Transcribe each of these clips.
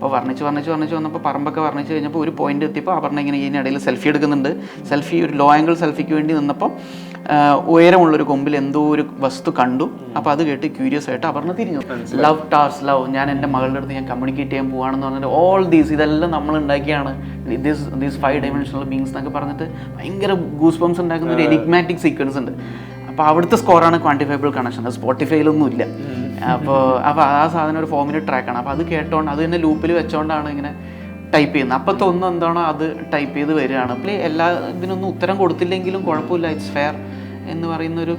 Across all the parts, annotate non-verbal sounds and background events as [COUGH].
അപ്പോൾ വർണിച്ച് വർണിച്ച് വർണിച്ച് വന്നപ്പോൾ പറമ്പൊക്കെ വർണിച്ച് കഴിഞ്ഞപ്പോൾ ഒരു പോയിന്റ് എത്തിയപ്പോൾ അപർണ ഇങ്ങനെ ഇടയിൽ സെൽഫി എടുക്കുന്നുണ്ട്. സെൽഫി ഒരു ലോ ആംഗിൾ സെൽഫിക്ക് വേണ്ടി നിന്നപ്പം ഉയരമുള്ളൊരു കൊമ്പിൽ എന്തോ ഒരു വസ്തു കണ്ടു. അപ്പോൾ അത് കേട്ട് ക്യൂരിയസ് ആയിട്ട് അപർണ തിരിഞ്ഞു. ലവ് ടാസ് ലവ് ഞാൻ എന്റെ മകളുടെ അടുത്ത് ഞാൻ കമ്മ്യൂണിക്കേറ്റ് ചെയ്യാൻ പോവാണെന്ന് പറഞ്ഞിട്ട് ഓൾ ദീസ് ഇതെല്ലാം നമ്മൾ ഉണ്ടാക്കിയാണ്. This these five dimensional beings എന്നൊക്കെ പറഞ്ഞിട്ട് ഭയങ്കര ഗൂസ് ബംസ് ഉണ്ടാക്കുന്ന ഒരു എനിഗ്മാറ്റിക് സീക്വൻസ് ഉണ്ട്. അപ്പോൾ അവിടുത്തെ സ്കോറാണ് ക്വാണ്ടിഫൈബിൾ കണക്ഷൻ അത് സ്പോട്ടിഫൈയിലൊന്നും ഇല്ല അപ്പോൾ അപ്പോൾ ആ സാധനം ഒരു ഫോമിൽ ട്രാക്കാണ് അപ്പോൾ അത് കേട്ടോണ്ട് അത് തന്നെ ലൂപ്പിൽ വെച്ചോണ്ടാണ് ഇങ്ങനെ ടൈപ്പ് ചെയ്യുന്നത്. അപ്പോൾ തൊന്നും എന്താണോ അത് ടൈപ്പ് ചെയ്ത് വരികയാണ്. അപ്പോൾ എല്ലാ ഇതിനൊന്നും ഉത്തരം കൊടുത്തില്ലെങ്കിലും കുഴപ്പമില്ല. ഇറ്റ്സ് ഫെയർ എന്ന് പറയുന്നൊരു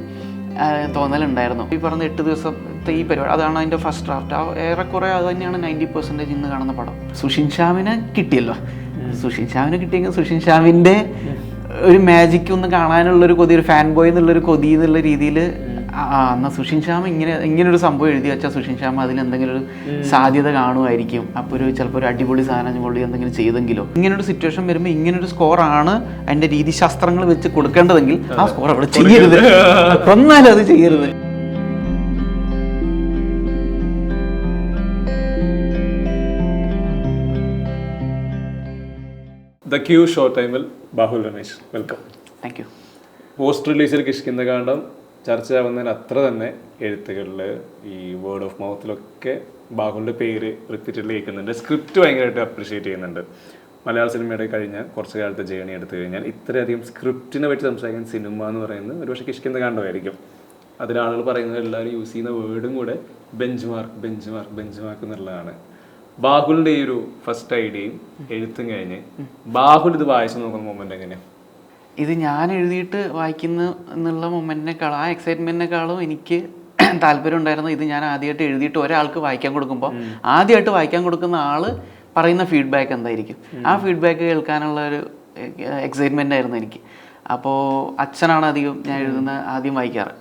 തോന്നലുണ്ടായിരുന്നു. ഈ പറഞ്ഞ എട്ട് ദിവസത്തെ ഈ പരിപാടി അതാണ് അതിന്റെ ഫസ്റ്റ് ഡ്രാഫ്റ്റ് ആ ഏറെക്കുറെ അത് തന്നെയാണ് നയന്റി പെർസെന്റേജ് ഇന്ന് കാണുന്ന പടം. സുഷിൻ ഷാമിനെ കിട്ടിയല്ലോ. സുഷിൻ ഷാമിനെ കിട്ടിയെങ്കിൽ സുഷിൻ ഷാമിന്റെ ഒരു മാജിക് ഒന്ന് കാണാനുള്ളൊരു കൊതി ഒരു ഫാൻ ബോയ് എന്നുള്ളൊരു കൊതി എന്നുള്ള രീതിയിൽ ആ എന്നാൽ സുഷിൻ ശ്യാം ഇങ്ങനെ ഇങ്ങനെ ഒരു സംഭവം എഴുതി വെച്ചാൽ സുഷിൻ ശ്യാം അതിൽ എന്തെങ്കിലും ഒരു സാധ്യത കാണുമായിരിക്കും. അപ്പോൾ ഒരു ചിലപ്പോൾ ഒരു അടിപൊളി സാധനം കൊള്ളി എന്തെങ്കിലും ചെയ്തെങ്കിലോ. ഇങ്ങനെ ഒരു സിറ്റുവേഷൻ വരുമ്പോൾ ഇങ്ങനെ ഒരു സ്കോറാണ് അതിന്റെ രീതിശാസ്ത്രങ്ങൾ വെച്ച് കൊടുക്കേണ്ടതെങ്കിൽ ആ സ്കോർ അവിടെ ചെയ്യരുത്. കൊന്നാലും അത് ചെയ്യരുത്. ദ ക്യൂ ഷോർട്ട് ടൈമിൽ Bahul Ramesh. Welcome thank you post റിലീസിൽ കാണ്ഡം ചർച്ചയാവുന്നതിന് അത്ര തന്നെ എഴുത്തുകളിൽ ഈ വേർഡ് ഓഫ് മൗത്തിലൊക്കെ ബാഹുലിന്റെ പേര് റിപ്പീറ്റഡ്ലി കേൾക്കുന്നുണ്ട്. സ്ക്രിപ്റ്റ് ഭയങ്കരമായിട്ട് അപ്രിഷിയേറ്റ് ചെയ്യുന്നുണ്ട്. മലയാള സിനിമയുടെ കഴിഞ്ഞ കുറച്ച് കാലത്തെ ജേണി എടുത്തു കഴിഞ്ഞാൽ ഇത്രയധികം സ്ക്രിപ്റ്റിനെ പറ്റി സംസാരിക്കുന്ന സിനിമ എന്ന് പറയുന്നത് ഒരുപക്ഷെ കിഷ്കിന്ത കാണ്ടമായിരിക്കും അതിൽ ആളുകൾ പറയുന്നത് എല്ലാവരും യൂസ് ചെയ്യുന്ന വേർഡും കൂടെ benchmark benchmark benchmark എന്നുള്ളതാണ്. ബാഹുലിന്റെ ഈ ഒരു ഫസ്റ്റ് ഐഡിയയും എഴുത്തും കഴിഞ്ഞ് ബാഹുൽ ഇത് വായിച്ചു നോക്കുന്ന മൊമെന്റ് എങ്ങനെയാണ് ഇത് ഞാൻ എഴുതിയിട്ട് വായിക്കുന്ന എന്നുള്ള മൊമെന്റിനേക്കാളും ആ എക്സൈറ്റ്മെന്റിനേക്കാളും എനിക്ക് [CLEARS THROAT] താല്പര്യം ഉണ്ടായിരുന്നു ഇത് ഞാൻ ആദ്യമായിട്ട് എഴുതിയിട്ട് ഒരാൾക്ക് വായിക്കാൻ കൊടുക്കുമ്പോൾ ആദ്യമായിട്ട് വായിക്കാൻ കൊടുക്കുന്ന ആൾ പറയുന്ന ഫീഡ്ബാക്ക് എന്തായിരിക്കും? ആ ഫീഡ്ബാക്ക് കേൾക്കാനുള്ള ഒരു എക്സൈറ്റ്മെന്റ് ആയിരുന്നു എനിക്ക്. അപ്പോൾ അച്ഛനാണ് അധികം ഞാൻ എഴുതുന്ന ആദ്യം വായിക്കാറ്.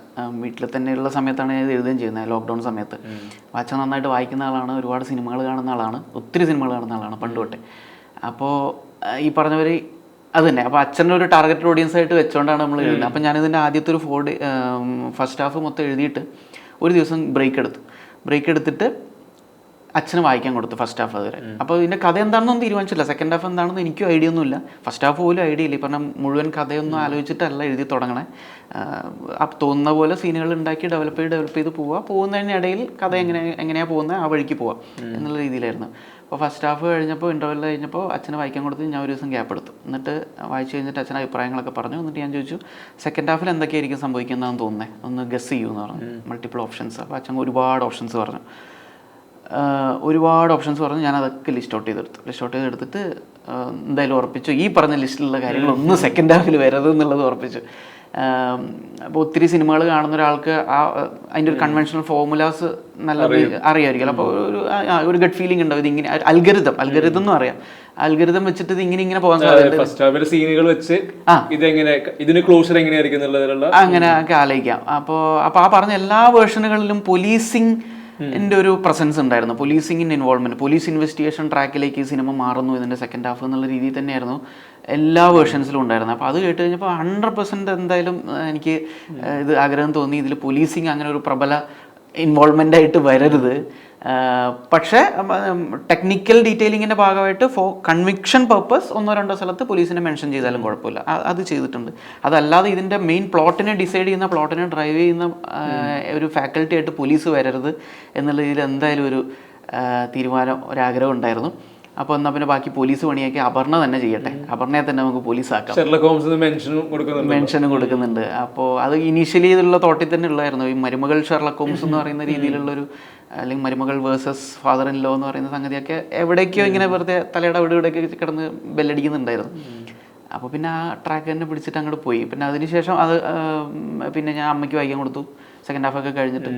വീട്ടിൽ തന്നെയുള്ള സമയത്താണ് ഞാൻ ഇത് എഴുതുകയും ചെയ്യുന്നത് ലോക്ക്ഡൗൺ സമയത്ത്. അച്ഛൻ നന്നായിട്ട് വായിക്കുന്ന ആളാണ് ഒരുപാട് സിനിമകൾ കാണുന്ന ആളാണ് ഒത്തിരി സിനിമകൾ കാണുന്ന ആളാണ് പണ്ട് തൊട്ടേ. അപ്പോൾ ഈ പറഞ്ഞവർ അത് തന്നെ അപ്പോൾ അച്ഛന്റെ ഒരു ടാർഗറ്റഡ് ഓഡിയൻസ് ആയിട്ട് വെച്ചുകൊണ്ടാണ് നമ്മൾ എഴുതുന്നത് അപ്പോൾ ഞാനിതിന്റെ ആദ്യത്തെ ഒരു ഫോർ ഡേ ഫസ്റ്റ് ഹാഫ് മൊത്തം എഴുതിയിട്ട് ഒരു ദിവസം ബ്രേക്ക് എടുത്തു. ബ്രേക്ക് എടുത്തിട്ട് അച്ഛന് വായിക്കാൻ കൊടുത്തു ഫസ്റ്റ് ഹാഫ് അതുവരെ. അപ്പോൾ ഇതിന്റെ കഥ എന്താണെന്നൊന്നും തീരുമാനിച്ചില്ല. സെക്കൻഡ് ഹാഫ് എന്താണെന്ന് എനിക്കും ഐഡിയ ഒന്നുമില്ല. ഫസ്റ്റ് ഹാഫ് പോലും ഐഡിയ ഇല്ല. ഈ പറഞ്ഞ മുഴുവൻ കഥയൊന്നും ആലോചിച്ചിട്ടല്ല എഴുതി തുടങ്ങണേ. അപ്പം തോന്നുന്ന പോലെ സീനുകൾ ഉണ്ടാക്കി ഡെവലപ്പ് ചെയ്ത് ഡെവലപ്പ് ചെയ്ത് പോവുക പോകുന്നതിനിടയിൽ കഥ എങ്ങനെ എങ്ങനെയാണ് പോകുന്നത്? ആ വഴിക്ക് പോവാം എന്നുള്ള രീതിയിലായിരുന്നു. അപ്പോൾ ഫസ്റ്റ് ഹാഫ് കഴിഞ്ഞപ്പോൾ ഇന്റർവെൽ കഴിഞ്ഞപ്പോൾ അച്ഛന് വായിക്കാൻ കൊടുത്ത് ഞാൻ ഒരു ദിവസം ഗ്യാപ്പ് എടുത്തു. എന്നിട്ട് വായിച്ചു കഴിഞ്ഞിട്ട് അച്ഛൻ അഭിപ്രായങ്ങളൊക്കെ പറഞ്ഞു. എന്നിട്ട് ഞാൻ ചോദിച്ചു സെക്കൻഡ് ഹാഫിൽ എന്തൊക്കെയായിരിക്കും സംഭവിക്കുന്നതെന്ന് തോന്നുന്നത് ഒന്ന് ഗസ് ചെയ്യൂ എന്ന് പറഞ്ഞു. മൾട്ടിപ്പിൾ ഓപ്ഷൻസ് അപ്പോൾ അച്ഛൻ ഒരുപാട് ഓപ്ഷൻസ് പറഞ്ഞു. ഒരുപാട് ഓപ്ഷൻസ് പറഞ്ഞു. ഞാൻ അതൊക്കെ ലിസ്റ്റ് ഔട്ട് ചെയ്തെടുത്തു. ലിസ്റ്റ് ഔട്ട് ചെയ്തെടുത്തിട്ട് എന്തായാലും ഉറപ്പിച്ചു. ഈ പറഞ്ഞ ലിസ്റ്റിലുള്ള കാര്യങ്ങളൊന്നും സെക്കൻഡ് ഹാഫിൽ വരരുത് എന്നുള്ളത് ഉറപ്പിച്ചു. അപ്പോൾ ഒത്തിരി സിനിമകൾ കാണുന്ന ഒരാൾക്ക് ആ അതിന്റെ ഒരു കൺവെൻഷണൽ ഫോർമുലാസ് നല്ല അറിയാമായിരിക്കും അപ്പോൾ ഒരു ഒരു ഗഡ് ഫീലിംഗ് ഉണ്ടാവും. ഇതിങ്ങനെ അൽഗരിതം അൽഗരിതം എന്ന് പറയാം. അൽഗരിതം വെച്ചിട്ട് ഇത് ഇങ്ങനെ ഇങ്ങനെ പോകാൻ സാധ്യത സീനുകൾ വെച്ച് ആ. ഇതെങ്ങനെ ഇതിന് ക്ലോഷർ എങ്ങനെയായിരിക്കും അങ്ങനെ ഒക്കെ ആലോചിക്കാം. അപ്പോൾ അപ്പോൾ ആ പറഞ്ഞ എല്ലാ വേർഷനുകളിലും പോലീസിങ് എന്റെ ഒരു പ്രസൻസ് ഉണ്ടായിരുന്നു. പോലീസിങ്ങിന്റെ ഇൻവോൾവ്മെന്റ് പോലീസ് ഇൻവെസ്റ്റിഗേഷൻ ട്രാക്കിലേക്ക് ഈ സിനിമ മാറുന്നു ഇതിന്റെ സെക്കൻഡ് ഹാഫ് എന്നുള്ള രീതിയിൽ തന്നെയായിരുന്നു. എല്ലാ വേർഷൻസിലും ഉണ്ടായിരുന്നു. അപ്പോൾ അത് കേട്ട് കഴിഞ്ഞപ്പോൾ ഹൺഡ്രഡ് പെർസെന്റ് എന്തായാലും എനിക്ക് ഇത് ആഗ്രഹം തോന്നി. ഇതിൽ പോലീസിങ് അങ്ങനെ ഒരു പ്രബല ഇൻവോൾവ്മെന്റ് ആയിട്ട് വരരുത്. പക്ഷേ ടെക്നിക്കൽ ഡീറ്റെയിലിങ്ങിന്റെ ഭാഗമായിട്ട് ഫോർ കൺവിക്ഷൻ പർപ്പസ് ഒന്നോ രണ്ടോ സ്ഥലത്ത് പോലീസിനെ മെൻഷൻ ചെയ്താലും കുഴപ്പമില്ല. അത് ചെയ്തിട്ടുണ്ട്. അതല്ലാതെ ഇതിന്റെ മെയിൻ പ്ലോട്ടിനെ ഡിസൈഡ് ചെയ്യുന്ന പ്ലോട്ടിനെ ഡ്രൈവ് ചെയ്യുന്ന ഒരു ഫാക്കൽറ്റി ആയിട്ട് പോലീസ് വരരുത് എന്നുള്ള രീതിയിൽ എന്തായാലും ഒരു തീരുമാനം ഒരാഗ്രഹം ഉണ്ടായിരുന്നു. അപ്പോൾ എന്നാൽ പിന്നെ ബാക്കി പോലീസ് പണിയാക്കി അപർണ തന്നെ ചെയ്യട്ടെ. അപർണയെ തന്നെ നമുക്ക് പോലീസ് ആക്കാം മെൻഷനും കൊടുക്കുന്നുണ്ട്. അപ്പോൾ അത് ഇനീഷ്യലി ഇതുള്ള തോട്ടിൽ തന്നെ ഉള്ളായിരുന്നു. ഈ മരുമകൾ ഷെർലക് ഹോംസ് എന്ന് പറയുന്ന രീതിയിലുള്ളൊരു അല്ലെങ്കിൽ മരുമകൾ വേഴ്സസ് ഫാദർ ഇൻ ലോ എന്ന് പറയുന്ന സംഗതിയൊക്കെ എവിടേക്കോ ഇങ്ങനെ വെറുതെ തലയുടെ അവിടെ ഇവിടെയൊക്കെ കിടന്ന് ബെല്ലടിക്കുന്നുണ്ടായിരുന്നു. അപ്പോൾ പിന്നെ ആ ട്രാക്ക് തന്നെ പിടിച്ചിട്ട് അങ്ങോട്ട് പോയി. പിന്നെ അതിനുശേഷം അത് പിന്നെ ഞാൻ അമ്മയ്ക്ക് വായിക്കാൻ കൊടുത്തു. സെക്കൻഡ് ഹാഫൊക്കെ കഴിഞ്ഞിട്ട്.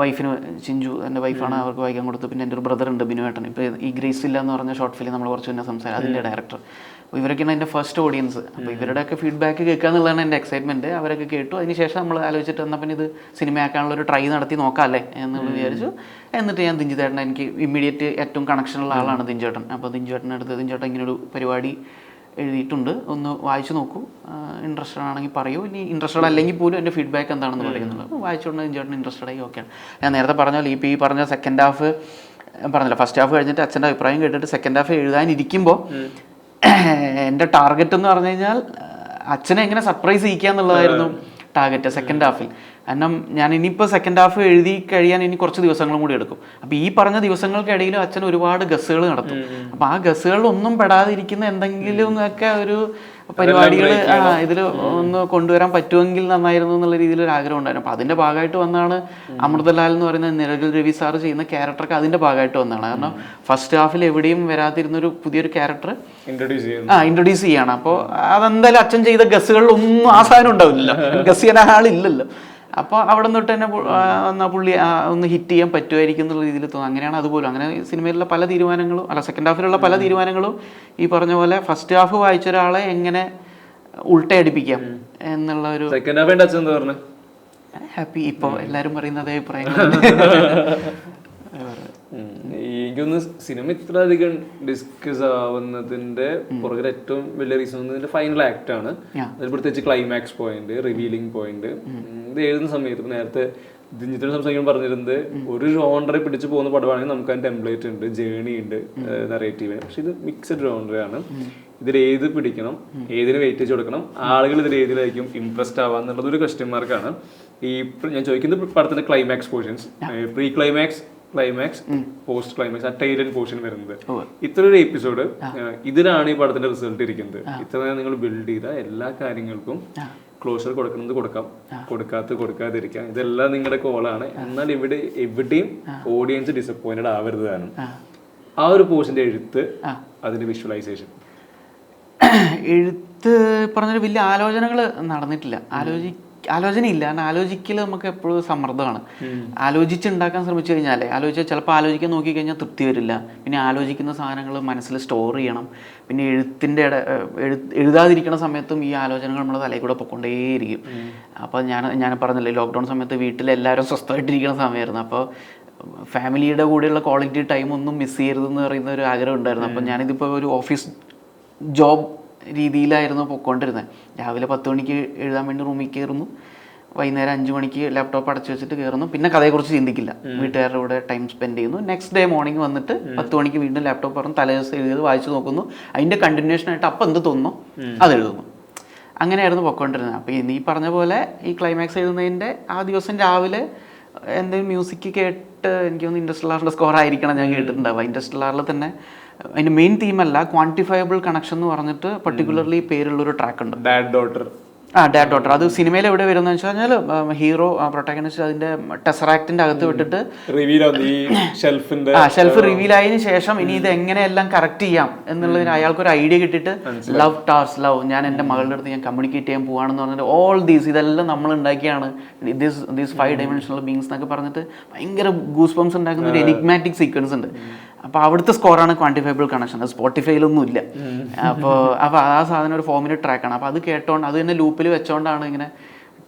വൈഫിന് ചിഞ്ചു എന്റെ വൈഫാണ് അവർക്ക് വായിക്കാൻ കൊടുത്തു പിന്നെ എന്റെ ഒരു ബ്രദർ ഉണ്ട് ബിനുവേട്ടൻ. ഇപ്പോൾ ഈ ഗ്രേസ് ഇല്ല എന്ന് പറഞ്ഞ ഷോർട്ട് ഫിലിം നമ്മൾ കുറച്ച് തന്നെ സംസാരം അതിന്റെ ഡയറക്ടർ അപ്പോൾ ഇവരൊക്കെയാണ് എന്റെ ഫസ്റ്റ് ഓഡിയൻസ് അപ്പോൾ ഇവരുടെയൊക്കെ ഫീഡ്ബാക്ക് കേൾക്കുക എന്നുള്ളതാണ് എന്റെ എക്സൈറ്റ്മെന്റ് അവരൊക്കെ കേട്ടു. അതിനുശേഷം നമ്മൾ ആലോചിച്ചിട്ട് എന്നാൽ പിന്നെ ഇത് സിനിമയാക്കാനുള്ള ഒരു ട്രൈ നടത്തി നോക്കാമല്ലേ എന്ന് വിചാരിച്ചു. എന്നിട്ട് ഞാൻ ദിഞ്ചുതേട്ടൻ എനിക്ക് ഇമ്മീഡിയറ്റ് ഏറ്റവും കണക്ഷനുള്ള ആളാണ് ദിഞ്ചേട്ടൻ അപ്പോൾ ദിഞ്ചേട്ടൻ അടുത്ത് ദിഞ്ചേട്ടൻ ഇങ്ങനെ ഒരു പരിപാടി എഴുതിയിട്ടുണ്ട്. ഒന്ന് വായിച്ചു നോക്കൂ. ഇൻട്രസ്റ്റഡ് ആണെങ്കിൽ പറയൂ. ഇനി ഇൻട്രസ്റ്റഡ് അല്ലെങ്കിൽ പോലും എന്റെ ഫീഡ്ബാക്ക് എന്താണെന്ന് പറയുന്നുള്ളൂ അപ്പോൾ വായിച്ചുകൊണ്ട് ചേട്ടൻ ഇൻട്രസ്റ്റഡ് ആയി ഓക്കെയാണ് ഞാൻ നേരത്തെ പറഞ്ഞ പോലെ ഈ പറഞ്ഞ സെക്കൻഡ് ഹാഫ് പറഞ്ഞില്ല ഫസ്റ്റ് ഹാഫ് കഴിഞ്ഞിട്ട് അച്ഛന്റെ അഭിപ്രായം കേട്ടിട്ട് സെക്കൻഡ് ഹാഫ് എഴുതാനിരിക്കുമ്പോൾ എന്റെ ടാർഗറ്റ് എന്ന് പറഞ്ഞു കഴിഞ്ഞാൽ അച്ഛനെ എങ്ങനെ സർപ്രൈസ് ചെയ്യിക്കുക എന്നുള്ളതായിരുന്നു ടാർഗറ്റ് സെക്കൻഡ് ഹാഫിൽ കാരണം ഞാൻ ഇനിയിപ്പോൾ സെക്കൻഡ് ഹാഫ് എഴുതി കഴിയാൻ ഇനി കുറച്ച് ദിവസങ്ങളും കൂടി എടുക്കും. അപ്പോൾ ഈ പറഞ്ഞ ദിവസങ്ങൾക്കിടയിലും അച്ഛൻ ഒരുപാട് ഗസ്സുകൾ നടത്തും. അപ്പോൾ ആ ഗസ്സുകളൊന്നും പെടാതിരിക്കുന്ന എന്തെങ്കിലും ഒക്കെ ഒരു പരിപാടികൾ ഇതിൽ ഒന്ന് കൊണ്ടുവരാൻ പറ്റുമെങ്കിൽ നന്നായിരുന്നു എന്നുള്ള രീതിയിൽ ഒരു ആഗ്രഹം ഉണ്ടായിരുന്നു. അപ്പോൾ അതിന്റെ ഭാഗമായിട്ട് വന്നാണ് അമൃതലാൽ എന്ന് പറയുന്ന നിരകൽ രവി സാർ ചെയ്യുന്ന ക്യാരക്ടറൊക്കെ അതിന്റെ ഭാഗമായിട്ട് വന്നതാണ് കാരണം ഫസ്റ്റ് ഹാഫിൽ എവിടെയും വരാതിരുന്നൊരു പുതിയൊരു ക്യാരക്ടർ ഇൻട്രൊഡ്യൂസ് ആ ഇൻട്രൊഡ്യൂസ് ചെയ്യണം. അപ്പോൾ അതെന്തായാലും അച്ഛൻ ചെയ്ത ഗസ്സുകളിൽ ഒന്നും ആ സാധനം ഉണ്ടാവില്ലല്ലോ. ഗസ് ചെയ്യാൻ ആളില്ലല്ലോ. അപ്പോൾ അവിടെ നിന്ന് തൊട്ട് തന്നെ എന്നാൽ എന്നാ പുള്ളി ഒന്ന് ഹിറ്റ് ചെയ്യാൻ പറ്റുമായിരിക്കും എന്നുള്ള രീതിയിൽ തോന്നുന്നു. അങ്ങനെയാണ് അതുപോലും അങ്ങനെ സിനിമയിലുള്ള പല തീരുമാനങ്ങളും അല്ല സെക്കൻഡ് ഹാഫിലുള്ള പല തീരുമാനങ്ങളും ഈ പറഞ്ഞ പോലെ ഫസ്റ്റ് ഹാഫ് വായിച്ച ഒരാളെ എങ്ങനെ ഉൾട്ടയടിപ്പിക്കാം എന്നുള്ള ഒരു സെക്കൻഡ് ഹാഫ് ഹാപ്പി. ഇപ്പോൾ എല്ലാവരും പറയുന്ന അതേ അഭിപ്രായം [LAUGHS] എനിക്കൊന്ന് സിനിമ ഇത്ര അധികം ഡിസ്കസ് ആവുന്നതിന്റെ പുറകിൽ ഏറ്റവും വലിയ റീസൺ ഇതിന്റെ ഫൈനൽ ആക്ട് ആണ്. അതിൽ പ്രത്യേകിച്ച് ക്ലൈമാക്സ് പോയിന്റ് റിവീലിംഗ് പോയിന്റ് ഇത് എഴുതുന്ന സമയത്ത് നേരത്തെ ദിഞ്ഞിത്തിന് സംസാരിക്കുമ്പോൾ പറഞ്ഞിരുന്നത് ഒരു ജോണ്ടറി പിടിച്ചു പോകുന്ന പടമാണെങ്കിൽ നമുക്ക് അതിന് ടെംപ്ലേറ്റ് ഉണ്ട് ജേണി ഉണ്ട് നെറേറ്റീവ് പക്ഷെ ഇത് മിക്സഡ് ജോണ്ടറാണ് ഇതിൽ ഏത് പിടിക്കണം ഏതിന് വെയിറ്റേജ് കൊടുക്കണം ആളുകൾ ഇതിൽ ഏതിലായിരിക്കും ഇംപ്രസ്ഡ് ആവാ എന്നുള്ളത് ഒരു ക്വസ്റ്റ്യൻ മാർക്കാണ് ഈ ഞാൻ ചോദിക്കുന്നത് പടത്തിന്റെ climax portions pre climax climax post climax ആ ടൈലൻ പോർഷൻ വരുന്നത്. ഇത്ര ഒരു എപ്പിസോഡ് ഇതിലാണ് ഈ പടത്തിന്റെ റിസൾട്ട് ഇരിക്കുന്നത്. ഇത്ര നിങ്ങൾ ബിൽഡ് ചെയ്ത എല്ലാ കാര്യങ്ങൾക്കും ക്ലോഷർ കൊടുക്കുന്നത് കൊടുക്കാം. കൊടുക്കാത്ത കൊടുക്കാതിരിക്കാം. ഇതെല്ലാം നിങ്ങളുടെ കോളാണ് എന്നാൽ ഇവിടെ എവിടെയും ഓഡിയൻസ് ഡിസപ്പോയിന്റഡ് ആവരുത് ആ. ഒരു പോർഷന്റെ എഴുത്ത് അതിന്റെ വിഷ്വലൈസേഷൻ എഴുത്ത് പറഞ്ഞൊരു വലിയ ആലോചനകൾ നടന്നിട്ടില്ല. ആലോചി ആലോചനയില്ല. കാരണം ആലോചിക്കൽ നമുക്ക് എപ്പോഴും സമ്മർദ്ദമാണ്. ആലോചിച്ചുണ്ടാക്കാൻ ശ്രമിച്ചു കഴിഞ്ഞാലേ ആലോചിച്ചാൽ ചിലപ്പോൾ ആലോചിക്കാൻ നോക്കി കഴിഞ്ഞാൽ തൃപ്തി വരില്ല. പിന്നെ ആലോചിക്കുന്ന സാധനങ്ങൾ മനസ്സിൽ സ്റ്റോർ ചെയ്യണം. പിന്നെ എഴുത്തിന്റെ ഇട എഴു എഴുതാതിരിക്കുന്ന സമയത്തും ഈ ആലോചനകൾ നമ്മുടെ തലയിൽ കൂടെ പൊക്കൊണ്ടേയിരിക്കും അപ്പോൾ ഞാൻ ഞാൻ പറഞ്ഞില്ലേ ലോക്ക്ഡൗൺ സമയത്ത് വീട്ടിൽ എല്ലാവരും സ്വസ്ഥമായിട്ടിരിക്കുന്ന സമയമായിരുന്നു. അപ്പോൾ ഫാമിലിയുടെ കൂടെയുള്ള ക്വാളിറ്റി ടൈം ഒന്നും മിസ് ചെയ്യരുതെന്ന് പറയുന്ന ഒരു ആഗ്രഹം ഉണ്ടായിരുന്നു. അപ്പോൾ ഞാനിതിപ്പോൾ ഒരു ഓഫീസ് ജോബ് രീതിയിലായിരുന്നു പൊയ്ക്കൊണ്ടിരുന്നത് രാവിലെ പത്ത് മണിക്ക് എഴുതാൻ വേണ്ടി റൂമിൽ കയറുന്നു. വൈകുന്നേരം അഞ്ച് മണിക്ക് ലാപ്ടോപ്പ് അടച്ചു വെച്ചിട്ട് കയറുന്നു. പിന്നെ കഥയെക്കുറിച്ച് ചിന്തിക്കില്ല. വീട്ടുകാരുടെ കൂടെ ടൈം സ്പെൻഡ് ചെയ്യുന്നു. നെക്സ്റ്റ് ഡേ മോർണിംഗ് വന്നിട്ട് പത്ത് മണിക്ക് വീണ്ടും ലാപ്ടോപ്പ് പറഞ്ഞ് തലേ ദിവസം എഴുതിയത് വായിച്ചു നോക്കുന്നു. അതിന്റെ കണ്ടിന്യൂഷൻ ആയിട്ട് അപ്പം എന്ത് തോന്നുന്നു? അത് എഴുതുന്നു. അങ്ങനെയായിരുന്നു പൊയ്ക്കൊണ്ടിരുന്നത് അപ്പോൾ ഇനി ഈ പറഞ്ഞ പോലെ ഈ ക്ലൈമാക്സ് എഴുതുന്നതിന്റെ ആ ദിവസം രാവിലെ എന്തെങ്കിലും മ്യൂസിക് കേട്ട് എനിക്ക് തോന്നുന്നു ഇൻഡസ്ട്രിയലാറിന്റെ സ്കോർ ആയിരിക്കണം ഞാൻ കേട്ടിട്ടുണ്ടാവുക. ഇൻഡസ്ട്രിയലാറിൽ തന്നെ അതിന്റെ മെയിൻ തീമല്ല ക്വാണ്ടിഫയബിൾ കണക്ഷൻ എന്ന് പറഞ്ഞിട്ട് പർട്ടിക്കുലർലി പേരുള്ളൊരു ട്രാക്ക് ഉണ്ട്. ഡാഡ് ഡോട്ടർ ആ ഡാഡ് ഡോട്ടർ അത് സിനിമയിൽ എവിടെ വരുന്നത് വെച്ച് കഴിഞ്ഞാൽ ഹീറോ പ്രൊട്ടാഗണിസ്റ്റ് അതിന്റെ ടെസറാക്റ്റിന്റെ അകത്ത് വിട്ടിട്ട് ഷെൽഫിന്റെ ആ ഷെൽഫ് റിവീൽ ആയതിനു ശേഷം ഇനി ഇത് എങ്ങനെയെല്ലാം കറക്റ്റ് ചെയ്യാം എന്നുള്ളതിന് അയാൾക്ക് ഒരു ഐഡിയ കിട്ടിയിട്ട് ലവ് ടാസ് ലവ് ഞാൻ എന്റെ മകളുടെ അടുത്ത് ഞാൻ കമ്മ്യൂണിക്കേറ്റ് ചെയ്യാൻ പോവാണെന്ന് പറഞ്ഞിട്ട് ഓൾ ദീസ് ഇതെല്ലാം നമ്മൾ ഉണ്ടാക്കിയാണ്. This these five dimensional beings എന്നൊക്കെ പറഞ്ഞിട്ട് ഭയങ്കര ഗൂസ് ബംസ് ഉണ്ടാക്കുന്ന ഒരു എനിഗ്മാറ്റിക് സീക്വൻസ് ഉണ്ട്. അപ്പോൾ അവിടുത്തെ സ്കോറാണ് ക്വാണ്ടിഫയബിൾ കണക്ഷൻ അത് സ്പോട്ടിഫൈയിലൊന്നും ഇല്ല അപ്പോൾ അപ്പോൾ ആ സാധനം ഒരു ഫോമിന് ട്രാക്കാണ് അപ്പോൾ അത് കേട്ടോണ്ട് അത് തന്നെ ലൂപ്പിൽ വെച്ചോണ്ടാണ് ഇങ്ങനെ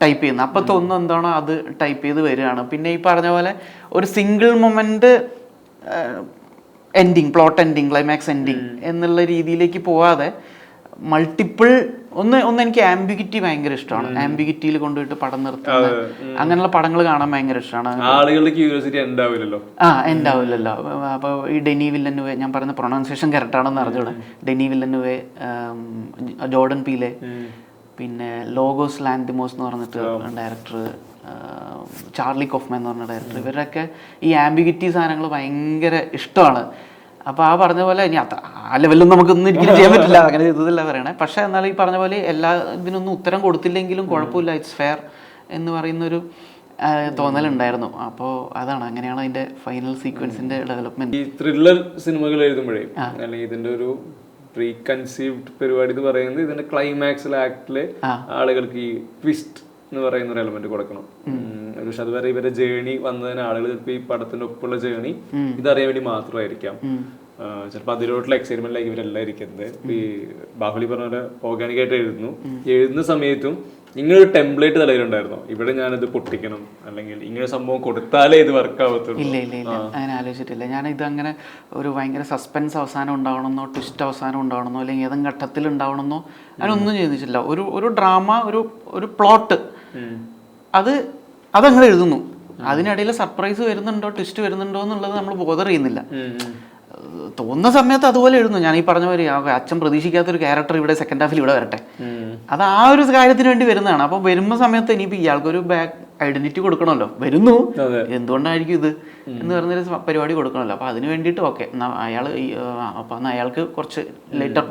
ടൈപ്പ് ചെയ്യുന്നത്. അപ്പോൾ തോന്നുന്നു എന്താണോ അത് ടൈപ്പ് ചെയ്ത് വരികയാണ്. പിന്നെ ഈ പറഞ്ഞ പോലെ ഒരു single moment ending plot ending climax ending എന്നുള്ള രീതിയിലേക്ക് പോവാതെ മൾട്ടിപ്പിൾ ഒന്ന് ഒന്ന് എനിക്ക് ആംബിഗിറ്റി ഭയങ്കര ഇഷ്ടമാണ്. ആംബിഗിറ്റിയിൽ കൊണ്ടുപോയിട്ട് പടം നിർത്തുന്നത് അങ്ങനെയുള്ള പടങ്ങൾ കാണാൻ ഭയങ്കര ഇഷ്ടമാണ്. ആളുകളുടെ ക്യൂരിയോസിറ്റി ഉണ്ടാവില്ലല്ലോ ആ ഉണ്ടാവില്ലല്ലോ അപ്പൊ ഈ ഡെനി വില്ലെന്നുവേ ഞാൻ പറയുന്ന പ്രൊണൗൺസിയേഷൻ കറക്റ്റ് ആണെന്ന് അറിഞ്ഞൂടെ? ഡെനി വില്ലെന്നുവേ ജോർഡൻ പീലെ പിന്നെ ലോഗോസ് ലാൻഡിമോസ് എന്ന് പറഞ്ഞിട്ട് ഡയറക്ടർ ചാർലി കോഫ്മാൻ എന്ന് പറഞ്ഞ ഡയറക്ടർ ഇവരൊക്കെ ഈ ആംബിഗിറ്റി സാധനങ്ങൾ ഭയങ്കര ഇഷ്ടമാണ്. അപ്പോൾ ആ പറഞ്ഞ പോലെ ഇനി അത്ര ആ ലെവലിലൊന്നും നമുക്കൊന്നും ഒരിക്കലും ചെയ്യാൻ പറ്റില്ല. അങ്ങനെ ചെയ്തതല്ല പറയണേ. പക്ഷേ എന്നാൽ ഈ പറഞ്ഞ പോലെ എല്ലാ ഇതിനൊന്നും ഉത്തരം കൊടുത്തില്ലെങ്കിലും കുഴപ്പമില്ല. ഇറ്റ്സ് ഫെയർ എന്ന് പറയുന്നൊരു തോന്നലുണ്ടായിരുന്നു അപ്പോൾ അതാണ്. അങ്ങനെയാണ് അതിന്റെ ഫൈനൽ സീക്വൻസിന്റെ ഡെവലപ്മെന്റ് ഈ ത്രില്ലർ സിനിമകൾ എഴുതുമ്പോഴേ അല്ലെങ്കിൽ ഇതിന്റെ ഒരു പ്രീ കൺസീവ്ഡ് പരിപാടി എന്ന് പറയുന്നത് ഇതിന്റെ ക്ലൈമാക്സിലെ ആക്ടിലെ ആളുകൾക്ക് ഈ ട്വിസ്റ്റ് എന്ന് പറയുന്ന ഒരു എലമെന്റ് കൊടുക്കണം. പക്ഷെ അതുവരെ ഇവരുടെ ജേണി വന്നതിന് ആളുകൾ ചിലപ്പോൾ ഈ പടത്തിന്റെ ഒപ്പമുള്ള ജേണി ഇതറിയാൻ വേണ്ടി മാത്രമായിരിക്കാം. ചിലപ്പോൾ അതിലോട്ടുള്ള എക്സൈറ്റ്മെന്റിലേക്ക് ഇവരെല്ലാം ഇരിക്കുന്നത്. ഈ ബാഹുലി പറഞ്ഞ പോലെ ഓർഗാനിക് ആയിട്ട് എഴുതുന്നു. എഴുതുന്ന സമയത്തും ഇങ്ങനൊരു ടെംപ്ലേറ്റ് തലയിലുണ്ടായിരുന്നു. ഇവിടെ ഞാൻ ഇത് പൊട്ടിക്കണം. അല്ലെങ്കിൽ ഇങ്ങനെ സംഭവം കൊടുത്താലേ ഇത് വർക്ക് ആവത്തുള്ളൂ. ഇല്ല ഇല്ല ഇല്ല. അങ്ങനെ ആലോചിച്ചിട്ടില്ല. ഞാൻ ഇത് അങ്ങനെ ഒരു ഭയങ്കര സസ്പെൻസ് അവസാനം ഉണ്ടാവണമെന്നോ ട്വിസ്റ്റ് അവസാനം ഉണ്ടാവണമെന്നോ അല്ലെങ്കിൽ ഏതെങ്കിലും ഘട്ടത്തിൽ ഉണ്ടാവണമെന്നോ അങ്ങനെയൊന്നും ചിന്തിച്ചിട്ടില്ല ഒരു ഒരു ഡ്രാമ ഒരു ഒരു പ്ലോട്ട് അത് അതങ്ങനെ എഴുതുന്നു. അതിനിടയിൽ സർപ്രൈസ് വരുന്നുണ്ടോ ട്വിസ്റ്റ് വരുന്നുണ്ടോ എന്നുള്ളത് നമ്മൾ ബോധർ ചെയ്യുന്നില്ല. തോന്നുന്ന സമയത്ത് അതുപോലെ എഴുതുന്നു. ഞാൻ ഈ പറഞ്ഞ പോലെ അച്ഛൻ പ്രതീക്ഷിക്കാത്തൊരു ക്യാരക്ടർ ഇവിടെ സെക്കൻഡ് ഹാഫിൽ ഇവിടെ വരട്ടെ. അത് ആ ഒരു കാര്യത്തിന് വേണ്ടി വരുന്നതാണ്. അപ്പോൾ വരുമ്പോൾ സമയത്ത് ഇനിയിപ്പോൾ ഇയാൾക്കൊരു ബാക്ക് ഐഡന്റിറ്റി കൊടുക്കണമല്ലോ. വരുന്നു. എന്തുകൊണ്ടായിരിക്കും ഇത്? എന്ന് പറഞ്ഞൊരു പരിപാടി കൊടുക്കണമല്ലോ. അപ്പോൾ അതിന് വേണ്ടിയിട്ട് ഓക്കെ അയാൾ അപ്പോൾ അയാൾക്ക് കുറച്ച് ലേറ്റർ